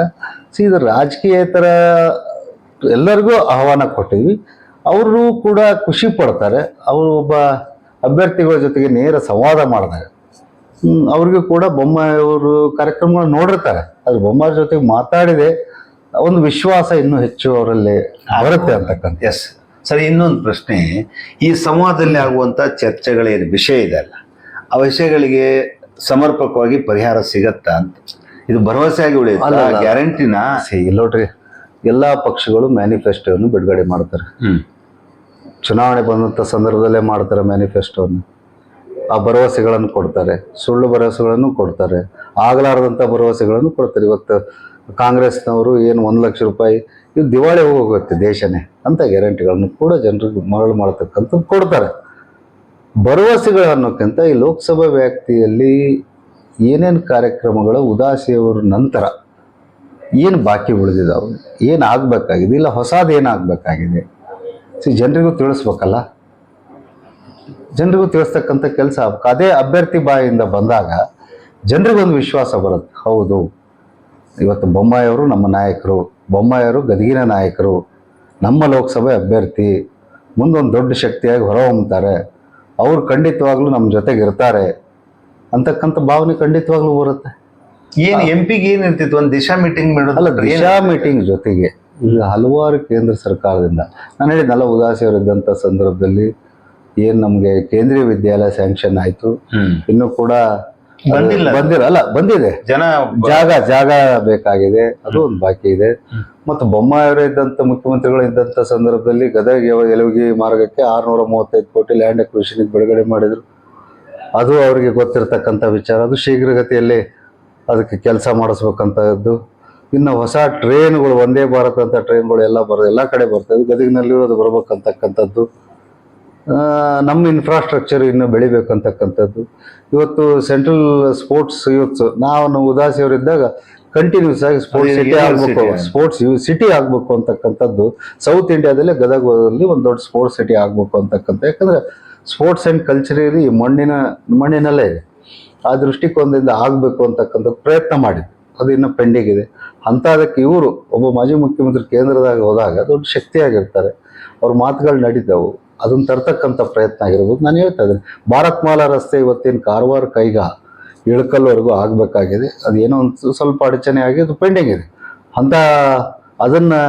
ಸಿ ಇದು ರಾಜಕೀಯೇತರ ಎಲ್ಲರಿಗೂ ಆಹ್ವಾನ ಕೊಟ್ಟಿದ್ವಿ. ಅವರು ಕೂಡ ಖುಷಿ ಪಡ್ತಾರೆ. ಅವರು ಒಬ್ಬ ಅಭ್ಯರ್ಥಿಗಳ ಜೊತೆಗೆ ನೇರ ಸಂವಾದ ಮಾಡಿದಾಗ. ಅವ್ರಿಗೂ ಕೂಡ ಬೊಮ್ಮ ಅವರು ಕಾರ್ಯಕ್ರಮಗಳು ನೋಡಿರ್ತಾರೆ. ಅದು ಬೊಮ್ಮಾಯಿ ಜೊತೆಗೆ ಮಾತಾಡಿದೆ ಒಂದು ವಿಶ್ವಾಸ ಇನ್ನೂ ಹೆಚ್ಚು ಅವರಲ್ಲಿ ಬರುತ್ತೆ ಅಂತಕ್ಕಂಥ ಎಸ್ ಸರಿ ಇನ್ನೊಂದು ಪ್ರಶ್ನೆ. ಈ ಸಂವಾದದಲ್ಲಿ ಆಗುವಂತ ಚರ್ಚೆಗಳೇನು ವಿಷಯ ಇದೆ ಅಲ್ಲ. ಆ ವಿಷಯಗಳಿಗೆ ಸಮರ್ಪಕವಾಗಿ ಪರಿಹಾರ ಸಿಗತ್ತಾ ಅಂತ. ಇದು ಭರವಸೆಯಾಗಿ ಉಳಿಯುತ್ತಾ? ಉಳಿಯುತ್ತೆ. ಗ್ಯಾರಂಟಿನ? ನೋಡ್ರಿ ಎಲ್ಲ ಪಕ್ಷಗಳು ಮ್ಯಾನಿಫೆಸ್ಟೋವನ್ನು ಬಿಡುಗಡೆ ಮಾಡ್ತಾರೆ. ಚುನಾವಣೆ ಬಂದಂಥ ಸಂದರ್ಭದಲ್ಲೇ ಮಾಡ್ತಾರೆ ಮ್ಯಾನಿಫೆಸ್ಟೋವನ್ನು. ಆ ಭರವಸೆಗಳನ್ನು ಕೊಡ್ತಾರೆ ಸುಳ್ಳು ಭರವಸೆಗಳನ್ನು ಕೊಡ್ತಾರೆ ಆಗಲಾರದಂಥ ಭರವಸೆಗಳನ್ನು ಕೊಡ್ತಾರೆ. ಇವತ್ತು ಕಾಂಗ್ರೆಸ್ನವರು ಏನು ಒಂದು ಲಕ್ಷ ರೂಪಾಯಿ ಇದು ದಿವಾಳಿ ಹೋಗುತ್ತೆ ದೇಶನೇ ಅಂತ ಗ್ಯಾರಂಟಿಗಳನ್ನು ಕೂಡ ಜನರಿಗೆ ಮರಳು ಮಾಡತಕ್ಕಂಥದ್ದು ಕೊಡ್ತಾರೆ. ಭರವಸೆಗಳು ಅನ್ನೋಕ್ಕಿಂತ ಈ ಲೋಕಸಭಾ ವ್ಯಾಪ್ತಿಯಲ್ಲಿ ಏನೇನು ಕಾರ್ಯಕ್ರಮಗಳು ಉದಾಸಿಯವರ ನಂತರ ಏನು ಬಾಕಿ ಉಳಿದಿದ್ದಾವೆ ಏನು ಆಗಬೇಕಾಗಿದೆ? ಇಲ್ಲ ಹೊಸದು ಏನಾಗಬೇಕಾಗಿದೆ ಸಿ, ಜನರಿಗೂ ತಿಳಿಸ್ಬೇಕಲ್ಲ? ಜನರಿಗೂ ತಿಳಿಸ್ತಕ್ಕಂಥ ಕೆಲಸ ಅದೇ ಅಭ್ಯರ್ಥಿ ಬಾಯಿಂದ ಬಂದಾಗ ಜನರಿಗೊಂದು ವಿಶ್ವಾಸ ಬರುತ್ತೆ. ಹೌದು. ಇವತ್ತು ಬೊಮ್ಮಾಯಿಯವರು ನಮ್ಮ ನಾಯಕರು. ಬೊಮ್ಮಾಯಿಯವರು ಗದಗಿನ ನಾಯಕರು ನಮ್ಮ ಲೋಕಸಭೆ ಅಭ್ಯರ್ಥಿ ಮುಂದೊಂದು ದೊಡ್ಡ ಶಕ್ತಿಯಾಗಿ ಹೊರಹೊಮ್ಮುತ್ತಾರೆ ಅವರು ಖಂಡಿತವಾಗ್ಲೂ ನಮ್ಮ ಜೊತೆಗೆ ಇರ್ತಾರೆ ಅಂತಕ್ಕಂಥ ಭಾವನೆ ಖಂಡಿತವಾಗ್ಲೂ ಬರುತ್ತೆ. ಏನು ಎಂ ಪಿಗೆ ಏನು ಇರ್ತಿತ್ತು? ಒಂದು ದಿಶಾ ಮೀಟಿಂಗ್ ಮಾಡೋದಲ್ಲ ಮಾಡೋದು ದಿಶಾ ಮೀಟಿಂಗ್ ಜೊತೆಗೆ ಈಗ ಹಲವಾರು ಕೇಂದ್ರ ಸರ್ಕಾರದಿಂದ. ನಾನು ಹೇಳಿದ್ನಲ್ಲ ಉದಾಸಿಯವರಿದ್ದಂಥ ಸಂದರ್ಭದಲ್ಲಿ ಏನು ನಮಗೆ ಕೇಂದ್ರೀಯ ವಿದ್ಯಾಲಯ ಸ್ಯಾಂಕ್ಷನ್ ಆಯಿತು. ಇನ್ನು ಕೂಡ ಬಂದಿಲ್ಲ. ಬಂದಿರ ಅಲ್ಲ ಬಂದಿದೆ. ಜನ ಜಾಗ ಜಾಗ ಬೇಕಾಗಿದೆ ಅದು ಒಂದು ಬಾಕಿ ಇದೆ. ಮತ್ತು ಬೊಮ್ಮಾಯವರೇ ಇದ್ದಂಥ ಮುಖ್ಯಮಂತ್ರಿಗಳು ಇದ್ದಂಥ ಸಂದರ್ಭದಲ್ಲಿ ಗದಗ ಯಲುಗಿ ಮಾರ್ಗಕ್ಕೆ ಆರ್ನೂರ ಮೂವತ್ತೈದು ಕೋಟಿ ಲ್ಯಾಂಡ್ ಅಕ್ವಿಷನ್ಗೆ ಬಿಡುಗಡೆ ಮಾಡಿದ್ರು. ಅದು ಅವರಿಗೆ ಗೊತ್ತಿರತಕ್ಕಂಥ ವಿಚಾರ. ಅದು ಶೀಘ್ರಗತಿಯಲ್ಲಿ ಅದಕ್ಕೆ ಕೆಲಸ ಮಾಡಿಸ್ಬೇಕಂತದ್ದು. ಇನ್ನು ಹೊಸ ಟ್ರೈನ್ಗಳು ಒಂದೇ ಭಾರತ ಅಂತ ಟ್ರೈನ್ಗಳು ಎಲ್ಲ ಬರ ಎಲ್ಲ ಕಡೆ ಬರ್ತದೆ. ಗದಗಿನಲ್ಲಿಯೂ ಅದು ಬರ್ಬೇಕಂತಕ್ಕಂಥದ್ದು. ನಮ್ಮ ಇನ್ಫ್ರಾಸ್ಟ್ರಕ್ಚರ್ ಇನ್ನು ಬೆಳಿಬೇಕಂತಕ್ಕಂಥದ್ದು ಇವತ್ತು ಸೆಂಟ್ರಲ್ ಸ್ಪೋರ್ಟ್ಸ್ ಯೂತ್ಸ್ ನಾವು ಉದಾಸಿಯವರಿದ್ದಾಗ ಕಂಟಿನ್ಯೂಸ್ ಆಗಿ ಸ್ಪೋರ್ಟ್ಸ್ ಸಿಟಿ ಆಗಬೇಕು. ಸ್ಪೋರ್ಟ್ಸ್ ಸಿಟಿ ಆಗಬೇಕು ಅಂತಕ್ಕಂಥದ್ದು. ಸೌತ್ ಇಂಡಿಯಾದಲ್ಲೇ ಗದಗದಲ್ಲಿ ಒಂದು ದೊಡ್ಡ ಸ್ಪೋರ್ಟ್ಸ್ ಸಿಟಿ ಆಗಬೇಕು ಅಂತಕ್ಕಂಥ. ಯಾಕಂದ್ರೆ ಸ್ಪೋರ್ಟ್ಸ್ ಆ್ಯಂಡ್ ಕಲ್ಚರ್ ಕಲ್ಚರಲಿ ಮಣ್ಣಿನ ಮಣ್ಣಿನಲ್ಲೇ ಇದೆ. ಆ ದೃಷ್ಟಿಕೋನದಿಂದ ಆಗಬೇಕು ಅಂತಕ್ಕಂಥ ಪ್ರಯತ್ನ ಮಾಡಿದ್ವಿ. ಅದು ಇನ್ನೂ ಪೆಂಡಿಂಗ್ ಇದೆ. ಅಂತ ಅದಕ್ಕೆ ಇವರು ಒಬ್ಬ ಮಾಜಿ ಮುಖ್ಯಮಂತ್ರಿ ಕೇಂದ್ರದಾಗ ಹೋದಾಗ ದೊಡ್ಡ ಶಕ್ತಿಯಾಗಿರ್ತಾರೆ. ಅವ್ರ ಮಾತುಗಳು ನಡೀತಾವು. ಅದನ್ನ ತರ್ತಕ್ಕಂಥ ಪ್ರಯತ್ನ ಆಗಿರ್ಬೋದು. ನಾನು ಹೇಳ್ತಾ ಇದ್ದೀನಿ, ಭಾರತ್ ಮಾಲಾ ರಸ್ತೆ ಇವತ್ತಿನ ಕಾರವಾರ ಕೈಗ ಇಳಕಲ್ವರೆಗೂ ಆಗಬೇಕಾಗಿದೆ. ಅದೇನೋ ಒಂದು ಸ್ವಲ್ಪ ಅಡಚಣೆ ಆಗಿ ಅದು ಪೆಂಡಿಂಗ್ ಇದೆ. ಅಂತ ಅದನ್ನು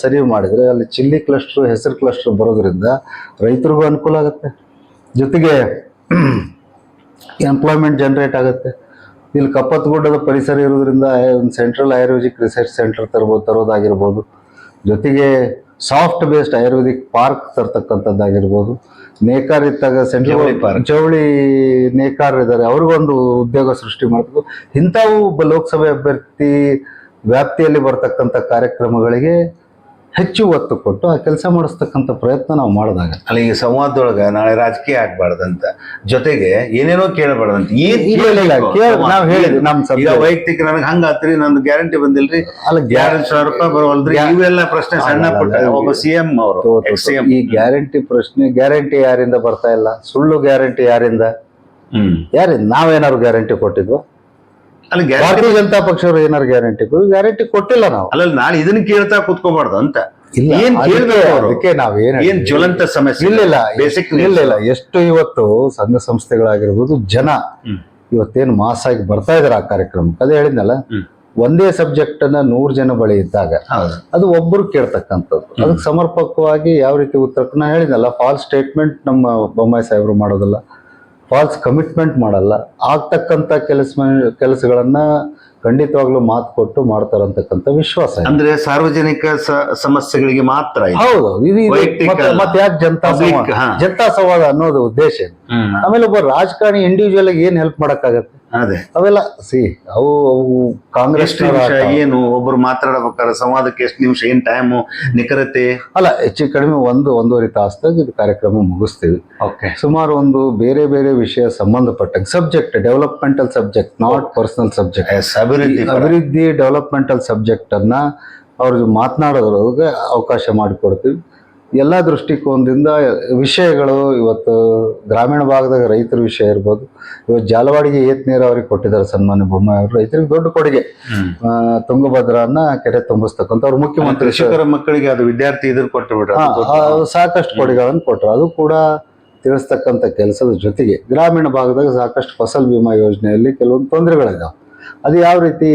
ಸರಿ ಮಾಡಿದರೆ ಅಲ್ಲಿ ಚಿಲ್ಲಿ ಕ್ಲಸ್ಟ್ರು ಹೆಸರು ಕ್ಲಸ್ಟ್ರು ಬರೋದ್ರಿಂದ ರೈತರಿಗೂ ಅನುಕೂಲ ಆಗುತ್ತೆ. ಜೊತೆಗೆ ಎಂಪ್ಲಾಯ್ಮೆಂಟ್ ಜನ್ರೇಟ್ ಆಗುತ್ತೆ. ಇಲ್ಲಿ ಕಪ್ಪತ್ತಗುಡ್ಡದ ಪರಿಸರ ಇರೋದ್ರಿಂದ ಒಂದು ಸೆಂಟ್ರಲ್ ಆಯುರ್ವೇದಿಕ್ ರಿಸರ್ಚ್ ಸೆಂಟರ್ ತರ್ಬೋದು ತರೋದಾಗಿರ್ಬೋದು. ಜೊತೆಗೆ ಸಾಫ್ಟ್ ಬೇಸ್ಡ್ ಆಯುರ್ವೇದಿಕ್ ಪಾರ್ಕ್ ತರ್ತಕ್ಕಂಥದ್ದಾಗಿರ್ಬೋದು. ನೇಕಾರ್ ಇದ್ದಾಗ ಸೆಂಟ್ರಲ್ ಚೌಳಿ ನೇಕಾರ ಇದ್ದಾರೆ ಅವ್ರಿಗೊಂದು ಉದ್ಯೋಗ ಸೃಷ್ಟಿ ಮಾಡಬೇಕು. ಇಂಥವು ಒಬ್ಬ ಲೋಕಸಭೆ ಅಭ್ಯರ್ಥಿ ವ್ಯಾಪ್ತಿಯಲ್ಲಿ ಬರ್ತಕ್ಕಂಥ ಕಾರ್ಯಕ್ರಮಗಳಿಗೆ ಹೆಚ್ಚು ಒತ್ತು ಕೊಟ್ಟು ಆ ಕೆಲಸ ಮಾಡಿಸ್ತಕ್ಕಂಥ ಪ್ರಯತ್ನ ನಾವು ಮಾಡಿದಾಗ. ಅಲ್ಲ ಈ ಸಂವಾದದೊಳಗೆ ನಾಳೆ ರಾಜಕೀಯ ಆಗ್ಬಾರ್ದಂತ ಜೊತೆಗೆ ಏನೇನೋ ಕೇಳಬಾರ್ದಂತ ನಾವು ಹೇಳಿದ್ವಿ, ನಮ್ ಈಗ ವೈಯಕ್ತಿಕ ನನಗೆ ಹಂಗಾತ್ರಿ ನಂದು ಗ್ಯಾರಂಟಿ ಬಂದಿಲ್ರಿ. ಅಲ್ಲ ಗ್ಯಾರಂಟಿ ಸಾವಿರ ರೂಪಾಯಿ ಬರವಲ್ರಿ ಇವೆಲ್ಲ ಪ್ರಶ್ನೆ ಸಣ್ಣ ಪುಟ್ಟ ಒಬ್ಬ ಒಬ್ಬ ಸಿಎಂ ಅವರು ಸಿಎಂ ಈ ಗ್ಯಾರಂಟಿ ಪ್ರಶ್ನೆ ಗ್ಯಾರಂಟಿ ಯಾರಿಂದ ಬರ್ತಾ ಇಲ್ಲ? ಸುಳ್ಳು ಗ್ಯಾರಂಟಿ ಯಾರಿಂದ? ಹ್ಮ್. ಯಾರಿಂದ? ನಾವೇನಾದ್ರು ಗ್ಯಾರಂಟಿ ಕೊಟ್ಟಿದ್ವು? ಅಲ್ಲಿ ಗ್ಯಾರಂಟಿ ಭಾರತೀಯ ಜನತಾ ಪಕ್ಷವರು ಏನಾರು ಗ್ಯಾರಂಟಿ ಗ್ಯಾರಂಟಿ ಕೊಟ್ಟಿಲ್ಲ ನಾವು. ಅಲ್ಲ ನಾಳೆ ಇದನ್ನ ಕೇಳ್ತಾ ಕೂತ್ಕೋಬಾರ್ದು ಅಂತ. ಇಲ್ಲ ಏನ್ ಅದಕ್ಕೆ- ನಾವೇನು ಅವ್ರು? ಅದಕ್ಕೆ ನಾವ್ ಏನ್ ಏನ್ ಜ್ವಲಂತ ಸಮಸ್ಯೆ? ಇಲ್ಲ ಇಲ್ಲ ಬೇಸಿಕ್ ಇಲ್ಲ ಇಲ್ಲ ಎಷ್ಟು ಇವತ್ತು ಸಂಘ ಸಂಸ್ಥೆಗಳಾಗಿರ್ಬೋದು ಜನ ಹ್ಮ್. ಇವತ್ತೇನು ಮಾಸ್ ಆಗಿ ಬರ್ತಾ ಇದಾರೆ ಆ ಕಾರ್ಯಕ್ರಮಕ್ಕೆ. ಅದೇ ಹೇಳಿದ್ನಲ್ಲ ಹ್ಮ್. ಒಂದೇ ಸಬ್ಜೆಕ್ಟ್ ಅನ್ನ ನೂರ್ ಜನ ಬಳಿ ಇದ್ದಾಗ ಹೌದು. ಅದು ಒಬ್ಬರು ಕೇಳ್ತಕ್ಕಂಥದ್ದು. ಅದಕ್ಕೆ ಸಮರ್ಪಕವಾಗಿ ಯಾವ ರೀತಿ ಉತ್ತರ ನಾನು ಹೇಳಿದ್ನಲ್ಲ ಫಾಲ್ಸ್ ಸ್ಟೇಟ್ಮೆಂಟ್ ನಮ್ಮ ಬೊಮ್ಮಾಯಿ ಸಾಹೇಬರು ಮಾಡೋದಿಲ್ಲ. ಫಾಲ್ಸ್ ಕಮಿಟ್ಮೆಂಟ್ ಮಾಡಲ್ಲ ಆಗ್ತಕ್ಕಂಥ ಕೆಲಸ ಕೆಲಸಗಳನ್ನು ಖಂಡಿತವಾಗ್ಲೂ ಮಾತು ಕೊಟ್ಟು ಮಾಡ್ತಾರಂತಕ್ಕಂಥ ವಿಶ್ವಾಸ. ಅಂದ್ರೆ ಸಾರ್ವಜನಿಕ ಸಮಸ್ಯೆಗಳಿಗೆ ಮಾತ್ರ. ಹೌದು ಮತ್ತೆ- ಯಾಕೆ ಜನತಾ. ಜನತಾ ಸಂವಾದ ಅನ್ನೋದು ಉದ್ದೇಶ? ಆಮೇಲೆ ಒಬ್ಬ ರಾಜಕಾರಣಿ ಇಂಡಿವಿಜುವಲ್ ಆಗಿ ಏನ್ ಹೆಲ್ಪ್ ಮಾಡಕ್ಕಾಗತ್ತೆ ಅದೇ. ಅವೆಲ್ಲ ಸಿ ಅವು ಅವು ಕಾಂಗ್ರೆಸ್ ಎಷ್ಟು ನಿಮಿಷ ಏನು ಒಬ್ರು ಮಾತಾಡಬೇಕಾದ್ರೆ ಸಂವಾದಕ್ಕೆ ಎಷ್ಟು ನಿಮಿಷ ಏನು ಟೈಮು ನಿಖರತೆ? ಅಲ್ಲ ಹೆಚ್ಚು ಕಡಿಮೆ ಒಂದು ಒಂದೂವರೆ ತಾಸ್ದಾಗ ಇದು ಕಾರ್ಯಕ್ರಮ ಮುಗಿಸ್ತೀವಿ. ಓಕೆ ಸುಮಾರು ಒಂದು ಬೇರೆ ಬೇರೆ ವಿಷಯ ಸಂಬಂಧಪಟ್ಟ subject developmental subject not personal subject ಅಭಿವೃದ್ಧಿ. ಅಭಿವೃದ್ಧಿ ಡೆವಲಪ್ಮೆಂಟಲ್ ಸಬ್ಜೆಕ್ಟ್ ಅನ್ನ ಅವ್ರಿಗೆ ಮಾತನಾಡೋದ್ರೊಳಗೆ ಅವಕಾಶ ಮಾಡಿಕೊಡ್ತೀವಿ. ಎಲ್ಲ ದೃಷ್ಟಿಕೋನದಿಂದ ವಿಷಯಗಳು ಇವತ್ತು ಗ್ರಾಮೀಣ ಭಾಗದಾಗ ರೈತರ ವಿಷಯ ಇರ್ಬೋದು. ಇವತ್ತು ಜಾಲವಾಡಿಗೆ ಏತ್ ನೀರಾವರಿ ಕೊಟ್ಟಿದ್ದಾರೆ ಸನ್ಮಾನ್ಯ ಬೊಮ್ಮಾಯಿ ಅವರು. ರೈತರಿಗೆ ದೊಡ್ಡ ಕೊಡುಗೆ. ತುಂಗಭದ್ರನ್ನ ಕೆರೆ ತುಂಬಿಸ್ತಕ್ಕಂಥ ಅವ್ರು ಮುಖ್ಯಮಂತ್ರಿ ಕೃಷಿಕರ ಮಕ್ಕಳಿಗೆ ಅದು ವಿದ್ಯಾರ್ಥಿ ಇದ್ರ ಕೊಟ್ಟು ಸಾಕಷ್ಟು ಕೊಡುಗೆಗಳನ್ನು ಕೊಟ್ಟರು ಅದು ಕೂಡ ತಿಳಿಸ್ತಕ್ಕಂಥ ಕೆಲಸದ ಜೊತೆಗೆ ಗ್ರಾಮೀಣ ಭಾಗದಾಗ ಸಾಕಷ್ಟು ಫಸಲ್ ಬಿಮಾ ಯೋಜನೆಯಲ್ಲಿ ಕೆಲವೊಂದು ತೊಂದರೆಗಳಿದಾವೆ. ಅದು ಯಾವ ರೀತಿ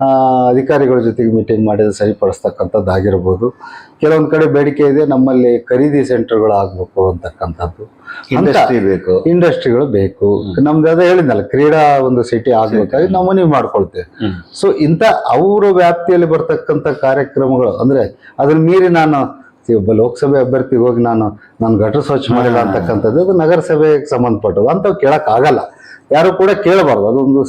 ಅಧಿಕಾರಿಗಳ ಜೊತೆಗೆ ಮೀಟಿಂಗ್ ಮಾಡಿದ್ರೆ ಸರಿಪಡಿಸ್ತಕ್ಕಂಥದ್ದಾಗಿರ್ಬೋದು ಕೆಲವೊಂದು ಕಡೆ ಬೇಡಿಕೆ ಇದೆ ನಮ್ಮಲ್ಲಿ ಖರೀದಿ ಸೆಂಟರ್ಗಳು ಆಗಬೇಕು ಅಂತಕ್ಕಂಥದ್ದು. ಇಂಡಸ್ಟ್ರಿ ಬೇಕು. ಇಂಡಸ್ಟ್ರಿಗಳು ಬೇಕು. ನಮ್ದು ಅದೇ ಹೇಳಿದ್ನಲ್ಲ ಕ್ರೀಡಾ ಒಂದು ಸಿಟಿ ಆಗ್ಬೇಕಾಗಿ ನಾವು ಮನವಿ ಮಾಡ್ಕೊಳ್ತೇವೆ. ಸೊ ಇಂಥ ಅವರ ವ್ಯಾಪ್ತಿಯಲ್ಲಿ ಬರ್ತಕ್ಕಂಥ ಕಾರ್ಯಕ್ರಮಗಳು ಅಂದ್ರೆ ಅದನ್ನ ಮೀರಿ ನಾನು ಒಬ್ಬ ಲೋಕಸಭೆ ಅಭ್ಯರ್ಥಿಗೆ ಹೋಗಿ ನಾನು ನಾನು ಗಟರ ಸ್ವಚ್ಛ ಮಾಡಿಲ್ಲ ಅಂತಕ್ಕಂಥದ್ದು ಅದು ನಗರಸಭೆಗೆ ಸಂಬಂಧಪಟ್ಟವು ಅಂಥವು ಕೇಳೋಕ್ಕಾಗಲ್ಲ. ಯಾರು ಕೂಡ ಕೇಳಬಾರ್ದು. ಅದೊಂದು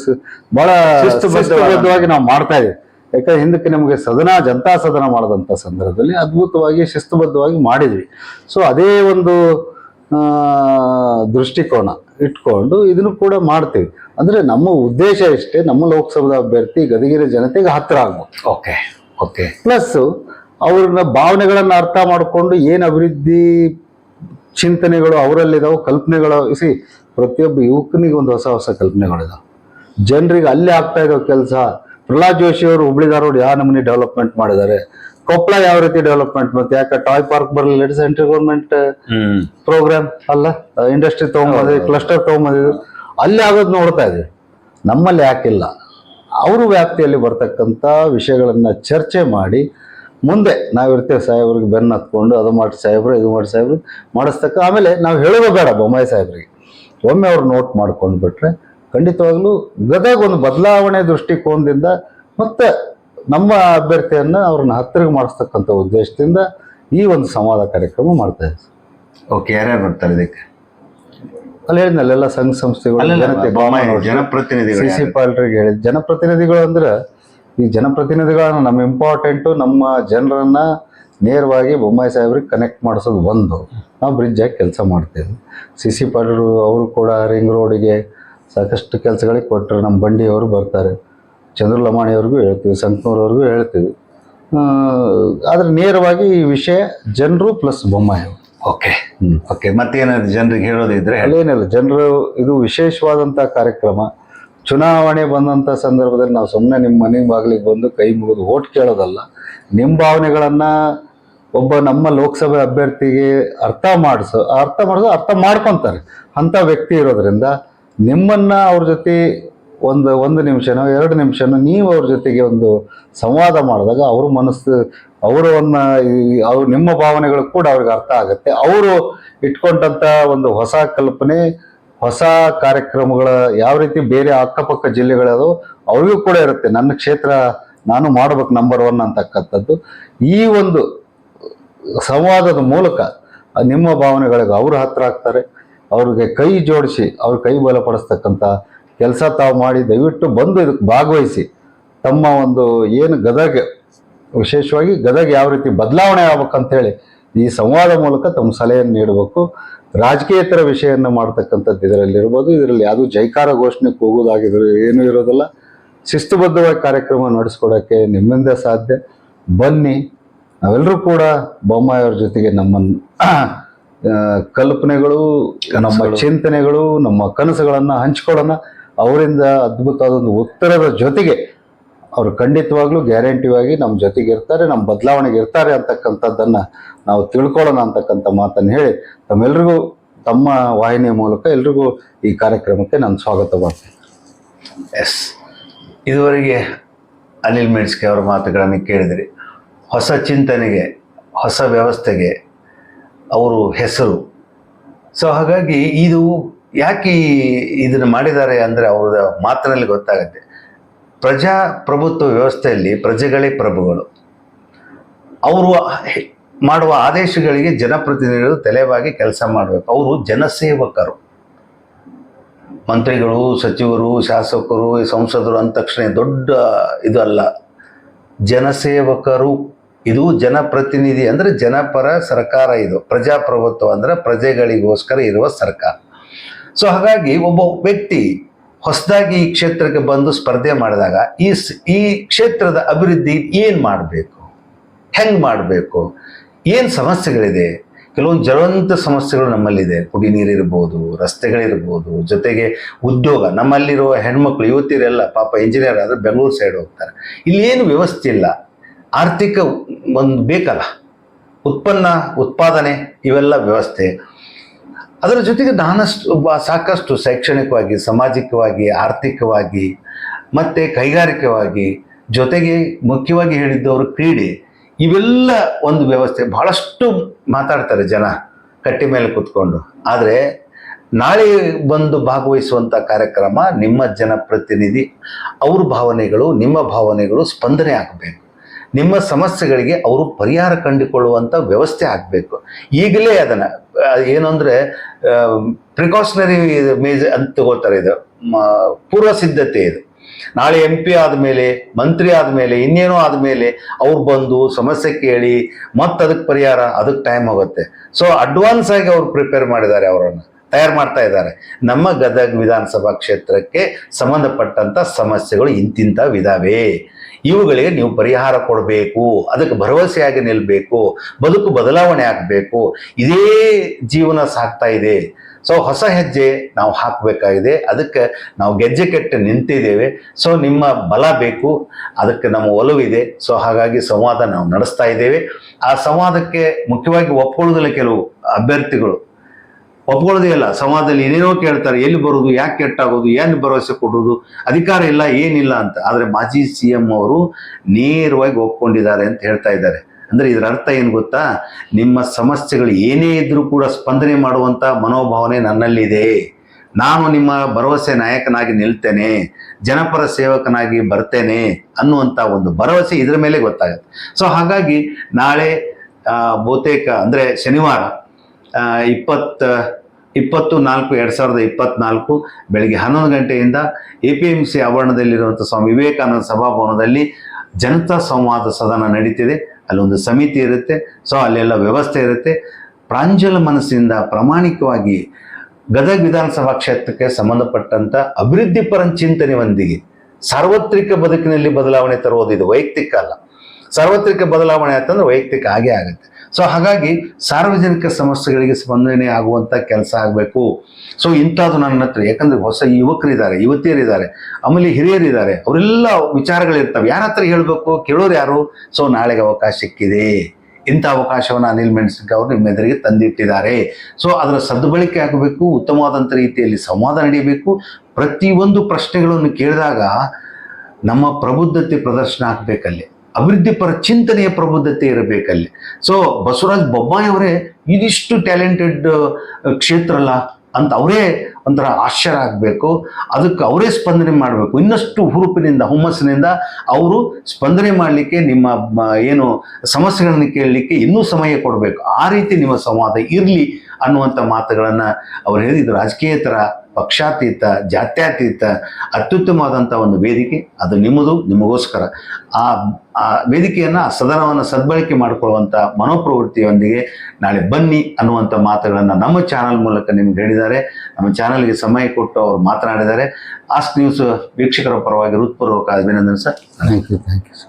ಬಹಳ ಶಿಸ್ತುಬದ್ಧವಾಗಿ ನಾವು ಮಾಡ್ತಾ ಇದೀವಿ. ಯಾಕಂದ್ರೆ ಹಿಂದಕ್ಕೆ ನಮಗೆ ಸದನ ಜನತಾ ಸದನ ಮಾಡಿದಂಥ ಸಂದರ್ಭದಲ್ಲಿ ಅದ್ಭುತವಾಗಿ ಶಿಸ್ತುಬದ್ಧವಾಗಿ ಮಾಡಿದ್ವಿ. ಸೊ ಅದೇ ಒಂದು ದೃಷ್ಟಿಕೋನ ಇಟ್ಕೊಂಡು ಇದನ್ನು ಕೂಡ ಮಾಡ್ತೀವಿ. ಅಂದ್ರೆ ನಮ್ಮ ಉದ್ದೇಶ ಇಷ್ಟೇ ನಮ್ಮ ಲೋಕಸಭಾ ಅಭ್ಯರ್ಥಿ ಗದಗಿರಿ ಜನತೆಗೆ ಹತ್ತಿರ ಆಗ್ಬೇಕು ಓಕೆ ಓಕೆ. ಪ್ಲಸ್ ಅವ್ರನ್ನ ಭಾವನೆಗಳನ್ನ ಅರ್ಥ ಮಾಡಿಕೊಂಡು ಏನು ಅಭಿವೃದ್ಧಿ ಚಿಂತನೆಗಳು ಅವರಲ್ಲಿದಾವೆ ಕಲ್ಪನೆಗಳು ಸಿ ಪ್ರತಿಯೊಬ್ಬ ಯುವಕನಿಗೆ ಒಂದು ಹೊಸ ಹೊಸ ಕಲ್ಪನೆಗಳಿದಾವೆ. ಜನರಿಗೆ ಅಲ್ಲೇ ಆಗ್ತಾ ಇರೋ ಕೆಲಸ. ಪ್ರಹ್ಲಾದ್ ಜೋಶಿ ಅವರು ಹುಬ್ಳಿ ಧಾರವಾಡ ಯಾವ ನಮೂನಿ ಡೆವಲಪ್ಮೆಂಟ್ ಮಾಡಿದ್ದಾರೆ. ಕೊಪ್ಪಳ ಯಾವ ರೀತಿ ಡೆವಲಪ್ಮೆಂಟ್ ಮತ್ತೆ ಯಾಕೆ ಟಾಯ್ ಪಾರ್ಕ್ ಬರಲಿಲ್ಲ ಸೆಂಟ್ರಲ್ ಗೌರ್ಮೆಂಟ್ ಪ್ರೋಗ್ರಾಮ್ ಅಲ್ಲ? ಇಂಡಸ್ಟ್ರಿ ತಗೊಂಬಂದಿದ್ವಿ ಕ್ಲಸ್ಟರ್ ತಗೊಂಬಂದಿದ್ವಿ ಅಲ್ಲಿ ಆಗೋದು ನೋಡ್ತಾ ಇದೆ ನಮ್ಮಲ್ಲಿ ಯಾಕಿಲ್ಲ. ಅವರು ವ್ಯಾಪ್ತಿಯಲ್ಲಿ ಬರ್ತಕ್ಕಂಥ ವಿಷಯಗಳನ್ನ ಚರ್ಚೆ ಮಾಡಿ ಮುಂದೆ ನಾವಿರ್ತೇವೆ ಸಾಹೇಬ್ರಿಗೆ ಬೆನ್ನು ಹತ್ಕೊಂಡು ಅದು ಮಾಡಿ ಸಾಹೇಬ್ರು ಇದು ಮಾಡಿ ಸಾಹೇಬ್ರು ಮಾಡಿಸ್ತಕ್ಕ. ಆಮೇಲೆ ನಾವು ಹೇಳೋದು ಬೇಡ ಬೊಮ್ಮಾಯಿ ಸಾಹೇಬ್ರಿಗೆ. ಒಮ್ಮೆ ಅವ್ರು ನೋಟ್ ಮಾಡ್ಕೊಂಡು ಬಿಟ್ರೆ ಖಂಡಿತವಾಗ್ಲೂ ಗದಗ ಒಂದು ಬದಲಾವಣೆ ದೃಷ್ಟಿಕೋನದಿಂದ ಮತ್ತೆ ನಮ್ಮ ಅಭ್ಯರ್ಥಿಯನ್ನ ಅವ್ರನ್ನ ಹತ್ತಿರ ಮಾಡಿಸ್ತಕ್ಕಂಥ ಉದ್ದೇಶದಿಂದ ಈ ಒಂದು ಸಂವಾದ ಕಾರ್ಯಕ್ರಮ ಮಾಡ್ತಾ ಇದ್ದೀವಿ ಓಕೆ ಯಾರ್ಯಾರು ಬರ್ತಾರೆ ಇದಕ್ಕೆ? ಅಲ್ಲಿ ಹೇಳಿದ್ನಲ್ಲ ಎಲ್ಲ ಸಂಘ ಸಂಸ್ಥೆಗಳು ಜನಪ್ರತಿನಿಧಿಗಳು ಸಿ ಸಿ ಪಾಲ್ರಿಗೆ ಹೇಳಿದ ಜನಪ್ರತಿನಿಧಿಗಳು ಅಂದ್ರೆ ಈ ಜನಪ್ರತಿನಿಧಿಗಳನ್ನ ನಮ್ಮ ಇಂಪಾರ್ಟೆಂಟು ನಮ್ಮ ಜನರನ್ನ ನೇರವಾಗಿ ಬೊಮ್ಮಾಯಿ ಸಾಹೇಬ್ರಿಗೆ ಕನೆಕ್ಟ್ ಮಾಡಿಸೋದು ಒಂದು. ನಾವು ಬ್ರಿಡ್ಜ್ ಆಗಿ ಕೆಲಸ ಮಾಡ್ತೇವೆ ಸಿ ಸಿ ಪಾಟೀಲ್ ಅವರು ಕೂಡ ರಿಂಗ್ ರೋಡಿಗೆ ಸಾಕಷ್ಟು ಕೆಲಸಗಳಿಗೆ ಕೊಟ್ಟರು ನಮ್ಮ ಬಂಡಿಯವರು ಬರ್ತಾರೆ. ಚಂದ್ರ ಲಮಾಣಿಯವ್ರಿಗೂ ಹೇಳ್ತೀವಿ ಸಂಕನೂರವ್ರಿಗೂ ಹೇಳ್ತೀವಿ. ಆದರೆ ನೇರವಾಗಿ ಈ ವಿಷಯ ಜನರು ಪ್ಲಸ್ ಬೊಮ್ಮಾಯಿ ಓಕೆ. ಓಕೆ ಮತ್ತೇನಾದ್ರು ಜನರಿಗೆ ಹೇಳೋದಿದ್ರೆ ಹೇಳಿ. ಅಲ್ಲೇನಿಲ್ಲ. ಜನರು ಇದು ವಿಶೇಷವಾದಂಥ ಕಾರ್ಯಕ್ರಮ. ಚುನಾವಣೆ ಬಂದಂಥ ಸಂದರ್ಭದಲ್ಲಿ ನಾವು ಸುಮ್ಮನೆ ನಿಮ್ಮ ಮನೆ ಬಾಗಿಲಿಗೆ ಬಂದು ಕೈ ಮುಗಿದು ಓಟ್ ಕೇಳೋದಲ್ಲ ನಿಮ್ಮ ಭಾವನೆಗಳನ್ನ ಒಬ್ಬ ನಮ್ಮ ಲೋಕಸಭೆ ಅಭ್ಯರ್ಥಿಗೆ ಅರ್ಥ ಮಾಡಿಸೋ ಅರ್ಥ ಮಾಡಿಸೋ, ಅರ್ಥ ಮಾಡ್ಕೊಂತಾರೆ. ಅಂಥ ವ್ಯಕ್ತಿ ಇರೋದ್ರಿಂದ ನಿಮ್ಮನ್ನ ಅವ್ರ ಜೊತೆ ಒಂದು ಒಂದು ನಿಮಿಷನೋ, ಎರಡು ನಿಮಿಷನೋ ನೀವು ಅವ್ರ ಜೊತೆಗೆ ಒಂದು ಸಂವಾದ ಮಾಡಿದಾಗ ಅವ್ರ ಮನಸ್ಸು ಅವರನ್ನ ಅವ್ರು ನಿಮ್ಮ ಭಾವನೆಗಳು ಕೂಡ ಅವ್ರಿಗೆ ಅರ್ಥ ಆಗುತ್ತೆ. ಅವರು ಇಟ್ಕೊಂಡಂತ ಒಂದು ಹೊಸ ಕಲ್ಪನೆ ಹೊಸ ಕಾರ್ಯಕ್ರಮಗಳ ಯಾವ ರೀತಿ ಬೇರೆ ಅಕ್ಕಪಕ್ಕ ಜಿಲ್ಲೆಗಳದು ಅವ್ರಿಗೂ ಕೂಡ ಇರುತ್ತೆ. ನನ್ನ ಕ್ಷೇತ್ರ ನಾನು ಮಾಡ್ಬೇಕು ನಂಬರ್ ಒನ್ ಅಂತಕ್ಕಂಥದ್ದು. ಈ ಒಂದು ಸಂವಾದದ ಮೂಲಕ ನಿಮ್ಮ ಭಾವನೆಗಳಿಗೆ ಅವರು ಹತ್ರ ಆಗ್ತಾರೆ. ಅವ್ರಿಗೆ ಕೈ ಜೋಡಿಸಿ, ಅವ್ರ ಕೈ ಬಲಪಡಿಸ್ತಕ್ಕಂಥ ಕೆಲಸ ತಾವು ಮಾಡಿ, ದಯವಿಟ್ಟು ಬಂದು ಇದಕ್ಕೆ ಭಾಗವಹಿಸಿ. ತಮ್ಮ ಒಂದು ಏನು ಗದಗ, ವಿಶೇಷವಾಗಿ ಗದಗ ಯಾವ ರೀತಿ ಬದಲಾವಣೆ ಆಗ್ಬೇಕಂತೇಳಿ ಈ ಸಂವಾದ ಮೂಲಕ ತಮ್ಮ ಸಲಹೆಯನ್ನು ನೀಡಬೇಕು. ರಾಜಕೀಯೇತರ ವಿಷಯವನ್ನು ಮಾಡ್ತಕ್ಕಂಥದ್ದು ಇದರಲ್ಲಿ ಇರ್ಬೋದು. ಇದರಲ್ಲಿ ಯಾವುದೂ ಜೈಕಾರ ಘೋಷಣೆ ಕೂಗುವುದಾಗಿದ್ರು ಏನೂ ಇರೋದಿಲ್ಲ. ಶಿಸ್ತುಬದ್ಧವಾಗಿ ಕಾರ್ಯಕ್ರಮ ನಡೆಸ್ಕೊಡೋಕ್ಕೆ ನಿಮ್ಮಿಂದ ಸಾಧ್ಯ. ಬನ್ನಿ. ನಾವೆಲ್ಲರೂ ಕೂಡ ಬೊಮ್ಮಾಯಿಯವ್ರ ಜೊತೆಗೆ ನಮ್ಮ ಕಲ್ಪನೆಗಳು ನಮ್ಮ ಚಿಂತನೆಗಳು ನಮ್ಮ ಕನಸುಗಳನ್ನು ಹಂಚ್ಕೊಳ್ಳೋಣ. ಅವರಿಂದ ಅದ್ಭುತವಾದ ಒಂದು ಉತ್ತರದ ಜೊತೆಗೆ ಅವರು ಖಂಡಿತವಾಗ್ಲೂ ಗ್ಯಾರಂಟಿವಾಗಿ ನಮ್ಮ ಜೊತೆಗೆ ಇರ್ತಾರೆ ನಮ್ಮ ಬದಲಾವಣೆಗೆ ಇರ್ತಾರೆ ಅಂತಕ್ಕಂಥದ್ದನ್ನ ನಾವು ತಿಳ್ಕೊಳ್ಳೋಣ ಅಂತಕ್ಕಂಥ ಮಾತನ್ನು ಹೇಳಿ ತಮ್ಮೆಲ್ರಿಗೂ ತಮ್ಮ ವಾಹಿನಿಯ ಮೂಲಕ ಎಲ್ರಿಗೂ ಈ ಕಾರ್ಯಕ್ರಮಕ್ಕೆ ನಾನು ಸ್ವಾಗತ ಮಾಡ್ತೀನಿ. ಎಸ್ ಇದುವರೆಗೆ ಅನಿಲ್ ಮೆಡ್ಸ್ಕೆ ಅವರ ಮಾತುಗಳನ್ನು ಕೇಳಿದಿರಿ. ಹೊಸ ಚಿಂತನೆಗೆ, ಹೊಸ ವ್ಯವಸ್ಥೆಗೆ ಅವರು ಹೆಸರು. ಸೊ ಹಾಗಾಗಿ ಇದು ಯಾಕೆ ಇದನ್ನು ಮಾಡಿದ್ದಾರೆ ಅಂದರೆ ಅವ್ರ ಮಾತಿನಲ್ಲಿ ಗೊತ್ತಾಗುತ್ತೆ. ಪ್ರಜಾಪ್ರಭುತ್ವ ವ್ಯವಸ್ಥೆಯಲ್ಲಿ ಪ್ರಜೆಗಳೇ ಪ್ರಭುಗಳು. ಅವರು ಮಾಡುವ ಆದೇಶಗಳಿಗೆ ಜನಪ್ರತಿನಿಧಿಗಳು ತಲೆಬಾಗಿ ಕೆಲಸ ಮಾಡಬೇಕು. ಅವರು ಜನಸೇವಕರು. ಮಂತ್ರಿಗಳು, ಸಚಿವರು, ಶಾಸಕರು ಸಂಸದರು ಅಂದ ತಕ್ಷಣ ದೊಡ್ಡ ಇದು ಅಲ್ಲ ಜನಸೇವಕರು. ಇದು ಜನಪ್ರತಿನಿಧಿ ಅಂದರೆ ಜನಪರ ಸರ್ಕಾರ ಇದು. ಪ್ರಜಾಪ್ರಭುತ್ವ ಅಂದರೆ ಪ್ರಜೆಗಳಿಗೋಸ್ಕರ ಇರುವ ಸರ್ಕಾರ. ಸೊ ಹಾಗಾಗಿ ಒಬ್ಬ ವ್ಯಕ್ತಿ ಹೊಸದಾಗಿ ಈ ಕ್ಷೇತ್ರಕ್ಕೆ ಬಂದು ಸ್ಪರ್ಧೆ ಮಾಡಿದಾಗ ಈ ಈ ಕ್ಷೇತ್ರದ ಅಭಿವೃದ್ಧಿ ಏನು ಮಾಡಬೇಕು? ಹೆಂಗೆ ಮಾಡಬೇಕು? ಏನು ಸಮಸ್ಯೆಗಳಿದೆ? ಕೆಲವೊಂದು ಜ್ವಲಂತ ಸಮಸ್ಯೆಗಳು ನಮ್ಮಲ್ಲಿದೆ. ಕುಡಿ ನೀರಿರ್ಬೋದು ರಸ್ತೆಗಳಿರ್ಬೋದು, ಜೊತೆಗೆ ಉದ್ಯೋಗ. ನಮ್ಮಲ್ಲಿರುವ ಹೆಣ್ಮಕ್ಳು ಯುವತಿಯರೆಲ್ಲ ಪಾಪ ಇಂಜಿನಿಯರ್ ಆದರೆ ಬೆಂಗಳೂರು ಸೈಡ್ ಹೋಗ್ತಾರೆ. ಇಲ್ಲಿ ಏನು ವ್ಯವಸ್ಥೆ ಇಲ್ಲ. ಆರ್ಥಿಕ ಒಂದು ಬೇಕಲ್ಲ. ಉತ್ಪನ್ನ, ಉತ್ಪಾದನೆ ಇವೆಲ್ಲ ವ್ಯವಸ್ಥೆ. ಅದರ ಜೊತೆಗೆ ನಾನಷ್ಟು ಸಾಕಷ್ಟು ಶೈಕ್ಷಣಿಕವಾಗಿ, ಸಾಮಾಜಿಕವಾಗಿ, ಆರ್ಥಿಕವಾಗಿ, ಮತ್ತು ಕೈಗಾರಿಕವಾಗಿ ಜೊತೆಗೆ ಮುಖ್ಯವಾಗಿ ಹೇಳಿದ್ದವರು ಕ್ರೀಡೆ. ಇವೆಲ್ಲ ಒಂದು ವ್ಯವಸ್ಥೆ. ಬಹಳಷ್ಟು ಮಾತಾಡ್ತಾರೆ ಜನ ಕಟ್ಟಿ ಮೇಲೆ ಕೂತ್ಕೊಂಡು. ಆದರೆ ನಾಳೆ ಬಂದು ಭಾಗವಹಿಸುವಂಥ ಕಾರ್ಯಕ್ರಮ ನಿಮ್ಮ ಜನಪ್ರತಿನಿಧಿ, ಅವ್ರ ಭಾವನೆಗಳು, ನಿಮ್ಮ ಭಾವನೆಗಳು ಸ್ಪಂದನೆ ಆಗಬೇಕು. ನಿಮ್ಮ ಸಮಸ್ಯೆಗಳಿಗೆ ಅವರು ಪರಿಹಾರ ಕಂಡುಕೊಳ್ಳುವಂಥ ವ್ಯವಸ್ಥೆ ಆಗಬೇಕು. ಈಗಲೇ ಅದನ್ನು ಏನು ಅಂದರೆ ಪ್ರಿಕಾಷನರಿ ಮೇಜ್ ಅಂತ ತಗೋತಾರೆ ಇದು. ಪೂರ್ವ ಸಿದ್ಧತೆ ಇದು. ನಾಳೆ ಎಂ ಪಿ ಆದಮೇಲೆ, ಮಂತ್ರಿ ಆದಮೇಲೆ, ಇನ್ನೇನೋ ಆದಮೇಲೆ ಅವ್ರು ಬಂದು ಸಮಸ್ಯೆ ಕೇಳಿ, ಮತ್ತೆ ಅದಕ್ಕೆ ಪರಿಹಾರ ಅದಕ್ಕೆ ಟೈಮ್ ಹೋಗುತ್ತೆ. ಸೊ ಅಡ್ವಾನ್ಸ್ ಆಗಿ ಅವ್ರು ಪ್ರಿಪೇರ್ ಮಾಡಿದ್ದಾರೆ ಅವರನ್ನು, ತಯಾರು ಮಾಡ್ತಾ ಇದ್ದಾರೆ. ನಮ್ಮ ಗದಗ ವಿಧಾನಸಭಾ ಕ್ಷೇತ್ರಕ್ಕೆ ಸಂಬಂಧಪಟ್ಟಂಥ ಸಮಸ್ಯೆಗಳು ಇಂತಿಂಥವಿದಾವೆ ಇವುಗಳಿಗೆ ನೀವು ಪರಿಹಾರ ಕೊಡಬೇಕು, ಅದಕ್ಕೆ ಭರವಸೆಯಾಗಿ ನಿಲ್ಲಬೇಕು ಬದುಕು ಬದಲಾವಣೆ ಆಗಬೇಕು, ಇದೇ ಜೀವನ ಸಾಗ್ತಾ ಇದೆ. ಸೊ ಹೊಸ ಹೆಜ್ಜೆ ನಾವು ಹಾಕಬೇಕಾಗಿದೆ. ಅದಕ್ಕೆ ನಾವು ಗೆಜ್ಜೆ ಕೆಟ್ಟು ನಿಂತಿದ್ದೇವೆ. ಸೊ ನಿಮ್ಮ ಬಲ ಬೇಕು, ಅದಕ್ಕೆ ನಮ್ಮ ಒಲವಿದೆ ಸೊ ಹಾಗಾಗಿ ಸಂವಾದ ನಾವು ನಡೆಸ್ತಾ ಇದ್ದೇವೆ. ಆ ಸಂವಾದಕ್ಕೆ ಮುಖ್ಯವಾಗಿ ಒಪ್ಕೊಳ್ಳೋದಿಲ್ಲ ಕೆಲವು ಅಭ್ಯರ್ಥಿಗಳು ಒಪ್ಕೊಳ್ಳೋದೇ ಇಲ್ಲ. ಸಮಾಜದಲ್ಲಿ ಏನೇನೋ ಕೇಳ್ತಾರೆ, ಎಲ್ಲಿ ಬರೋದು, ಯಾಕೆ ಕೆಟ್ಟಾಗೋದು, ಏನು ಭರವಸೆ ಕೊಡೋದು, ಅಧಿಕಾರ ಇಲ್ಲ, ಏನಿಲ್ಲ ಅಂತ. ಆದರೆ ಮಾಜಿ ಸಿ ಎಂ ಅವರು ನೇರವಾಗಿ ಒಪ್ಕೊಂಡಿದ್ದಾರೆ ಅಂತ ಹೇಳ್ತಾ ಇದ್ದಾರೆ. ಅಂದರೆ ಇದರ ಅರ್ಥ ಏನು ಗೊತ್ತಾ? ನಿಮ್ಮ ಸಮಸ್ಯೆಗಳು ಏನೇ ಇದ್ರೂ ಕೂಡ ಸ್ಪಂದನೆ ಮಾಡುವಂಥ ಮನೋಭಾವನೆ ನನ್ನಲ್ಲಿದೆ. ನಾನು ನಿಮ್ಮ ಭರವಸೆ ನಾಯಕನಾಗಿ ನಿಲ್ತೇನೆ, ಜನಪರ ಸೇವಕನಾಗಿ ಬರ್ತೇನೆ ಅನ್ನುವಂಥ ಒಂದು ಭರವಸೆ ಇದರ ಮೇಲೆ ಗೊತ್ತಾಗುತ್ತೆ. ಸೊ ಹಾಗಾಗಿ ನಾಳೆ ಬಹುತೇಕ, ಅಂದರೆ ಶನಿವಾರ ಇಪ್ಪತ್ತ, ಇಪ್ಪತ್ತು ನಾಲ್ಕು, ಎರಡು ಸಾವಿರದ ಇಪ್ಪತ್ನಾಲ್ಕು ಬೆಳಗ್ಗೆ ಹನ್ನೊಂದು ಗಂಟೆಯಿಂದ ಎ ಪಿ ಎಂ ಸಿ ಆವರಣದಲ್ಲಿರುವಂಥ ಸ್ವಾಮಿ ವಿವೇಕಾನಂದ ಸಭಾಭವನದಲ್ಲಿ ಜನತಾ ಸಂವಾದ ಸದನ ನಡೀತಿದೆ. ಅಲ್ಲೊಂದು ಸಮಿತಿ ಇರುತ್ತೆ. ಸೊ ಅಲ್ಲೆಲ್ಲ ವ್ಯವಸ್ಥೆ ಇರುತ್ತೆ. ಪ್ರಾಂಜಲ ಮನಸ್ಸಿನಿಂದ ಪ್ರಾಮಾಣಿಕವಾಗಿ ಗದಗ ವಿಧಾನಸಭಾ ಕ್ಷೇತ್ರಕ್ಕೆ ಸಂಬಂಧಪಟ್ಟಂಥ ಅಭಿವೃದ್ಧಿ ಪರ ಚಿಂತನೆಯೊಂದಿಗೆ ಸಾರ್ವತ್ರಿಕ ಬದುಕಿನಲ್ಲಿ ಬದಲಾವಣೆ ತರುವುದು ಇದು ವೈಯಕ್ತಿಕ ಅಲ್ಲ. ಸಾರ್ವತ್ರಿಕ ಬದಲಾವಣೆ ಆಯ್ತಂದ್ರೆ ವೈಯಕ್ತಿಕ ಆಗೇ ಆಗುತ್ತೆ. ಸೊ ಹಾಗಾಗಿ ಸಾರ್ವಜನಿಕ ಸಮಸ್ಯೆಗಳಿಗೆ ಸ್ಪಂದನೆ ಆಗುವಂಥ ಕೆಲಸ ಆಗಬೇಕು. ಸೊ ಇಂಥದ್ದು ನನ್ನ ಹತ್ರ ಯಾಕಂದರೆ ಹೊಸ ಯುವಕರಿದ್ದಾರೆ, ಯುವತಿಯರಿದ್ದಾರೆ, ಆಮೇಲೆ ಹಿರಿಯರಿದ್ದಾರೆ, ಅವರೆಲ್ಲ ವಿಚಾರಗಳಿರ್ತವೆ. ಯಾರ ಹತ್ರ ಹೇಳಬೇಕು? ಕೇಳೋರು ಯಾರು? ಸೊ ನಾಳೆಗೆ ಅವಕಾಶ ಸಿಕ್ಕಿದೆ. ಇಂಥ ಅವಕಾಶವನ್ನು ಅನಿಲ್ ಮೆಣಸಿನ್ಕಾಯಿ ಅವರು ನಿಮ್ಮ ಎದುರಿಗೆ ತಂದಿಟ್ಟಿದ್ದಾರೆ. ಸೊ ಅದರ ಸದ್ಬಳಕೆ ಆಗಬೇಕು ಉತ್ತಮವಾದಂಥ ರೀತಿಯಲ್ಲಿ ಸಂವಾದ ನಡೆಯಬೇಕು. ಪ್ರತಿಯೊಂದು ಪ್ರಶ್ನೆಗಳನ್ನು ಕೇಳಿದಾಗ ನಮ್ಮ ಪ್ರಬುದ್ಧತೆ ಪ್ರದರ್ಶನ ಆಗಬೇಕಲ್ಲಿ. ಅಭಿವೃದ್ಧಿ ಪರ ಚಿಂತನೆಯ ಪ್ರಬುದ್ಧತೆ ಇರಬೇಕಲ್ಲಿ. ಸೊ ಬಸವರಾಜ್ ಬೊಮ್ಮಾಯಿ ಅವರೇ ಇದಿಷ್ಟು ಟ್ಯಾಲೆಂಟೆಡ್ ಕ್ಷೇತ್ರ ಅಲ್ಲ ಅಂತ ಅವರೇ ಒಂಥರ ಆಶ್ಚರ್ಯ ಆಗಬೇಕು. ಅದಕ್ಕೆ ಅವರೇ ಸ್ಪಂದನೆ ಮಾಡಬೇಕು. ಇನ್ನಷ್ಟು ಹುರುಪಿನಿಂದ, ಹುಮ್ಮಸ್ಸಿನಿಂದ ಅವರು ಸ್ಪಂದನೆ ಮಾಡಲಿಕ್ಕೆ ನಿಮ್ಮ ಏನು ಸಮಸ್ಯೆಗಳನ್ನು ಕೇಳಲಿಕ್ಕೆ ಇನ್ನೂ ಸಮಯ ಕೊಡಬೇಕು. ಆ ರೀತಿ ನಿಮ್ಮ ಸಂವಾದ ಇರಲಿ ಅನ್ನುವಂಥ ಮಾತುಗಳನ್ನು ಅವ್ರು ಹೇಳಿದ್ರು. ರಾಜಕೀಯೇತರ ಪಕ್ಷಾತೀತ, ಜಾತ್ಯಾತೀತ ಅತ್ಯುತ್ತಮವಾದಂಥ ಒಂದು ವೇದಿಕೆ, ಅದು ನಿಮ್ಮದು, ನಿಮಗೋಸ್ಕರ. ಆ ಆ ವೇದಿಕೆಯನ್ನು ಸದನವನ್ನು ಸದ್ಬಳಕೆ ಮಾಡಿಕೊಳ್ಳುವಂಥ ಮನೋಪ್ರವೃತ್ತಿಯೊಂದಿಗೆ ನಾಳೆ ಬನ್ನಿ ಅನ್ನುವಂಥ ಮಾತುಗಳನ್ನು ನಮ್ಮ ಚಾನಲ್ ಮೂಲಕ ನಿಮ್ಗೆ ಹೇಳಿದ್ದಾರೆ. ನಮ್ಮ ಚಾನಲ್ಗೆ ಸಮಯ ಕೊಟ್ಟು ಅವರು ಮಾತನಾಡಿದ್ದಾರೆ. ಆಸ್ಕ್ ನ್ಯೂಸ್ ವೀಕ್ಷಕರ ಪರವಾಗಿ ಹೃತ್ಪೂರ್ವಕ ಅಭಿನಂದನೆ sir. Thank you thank you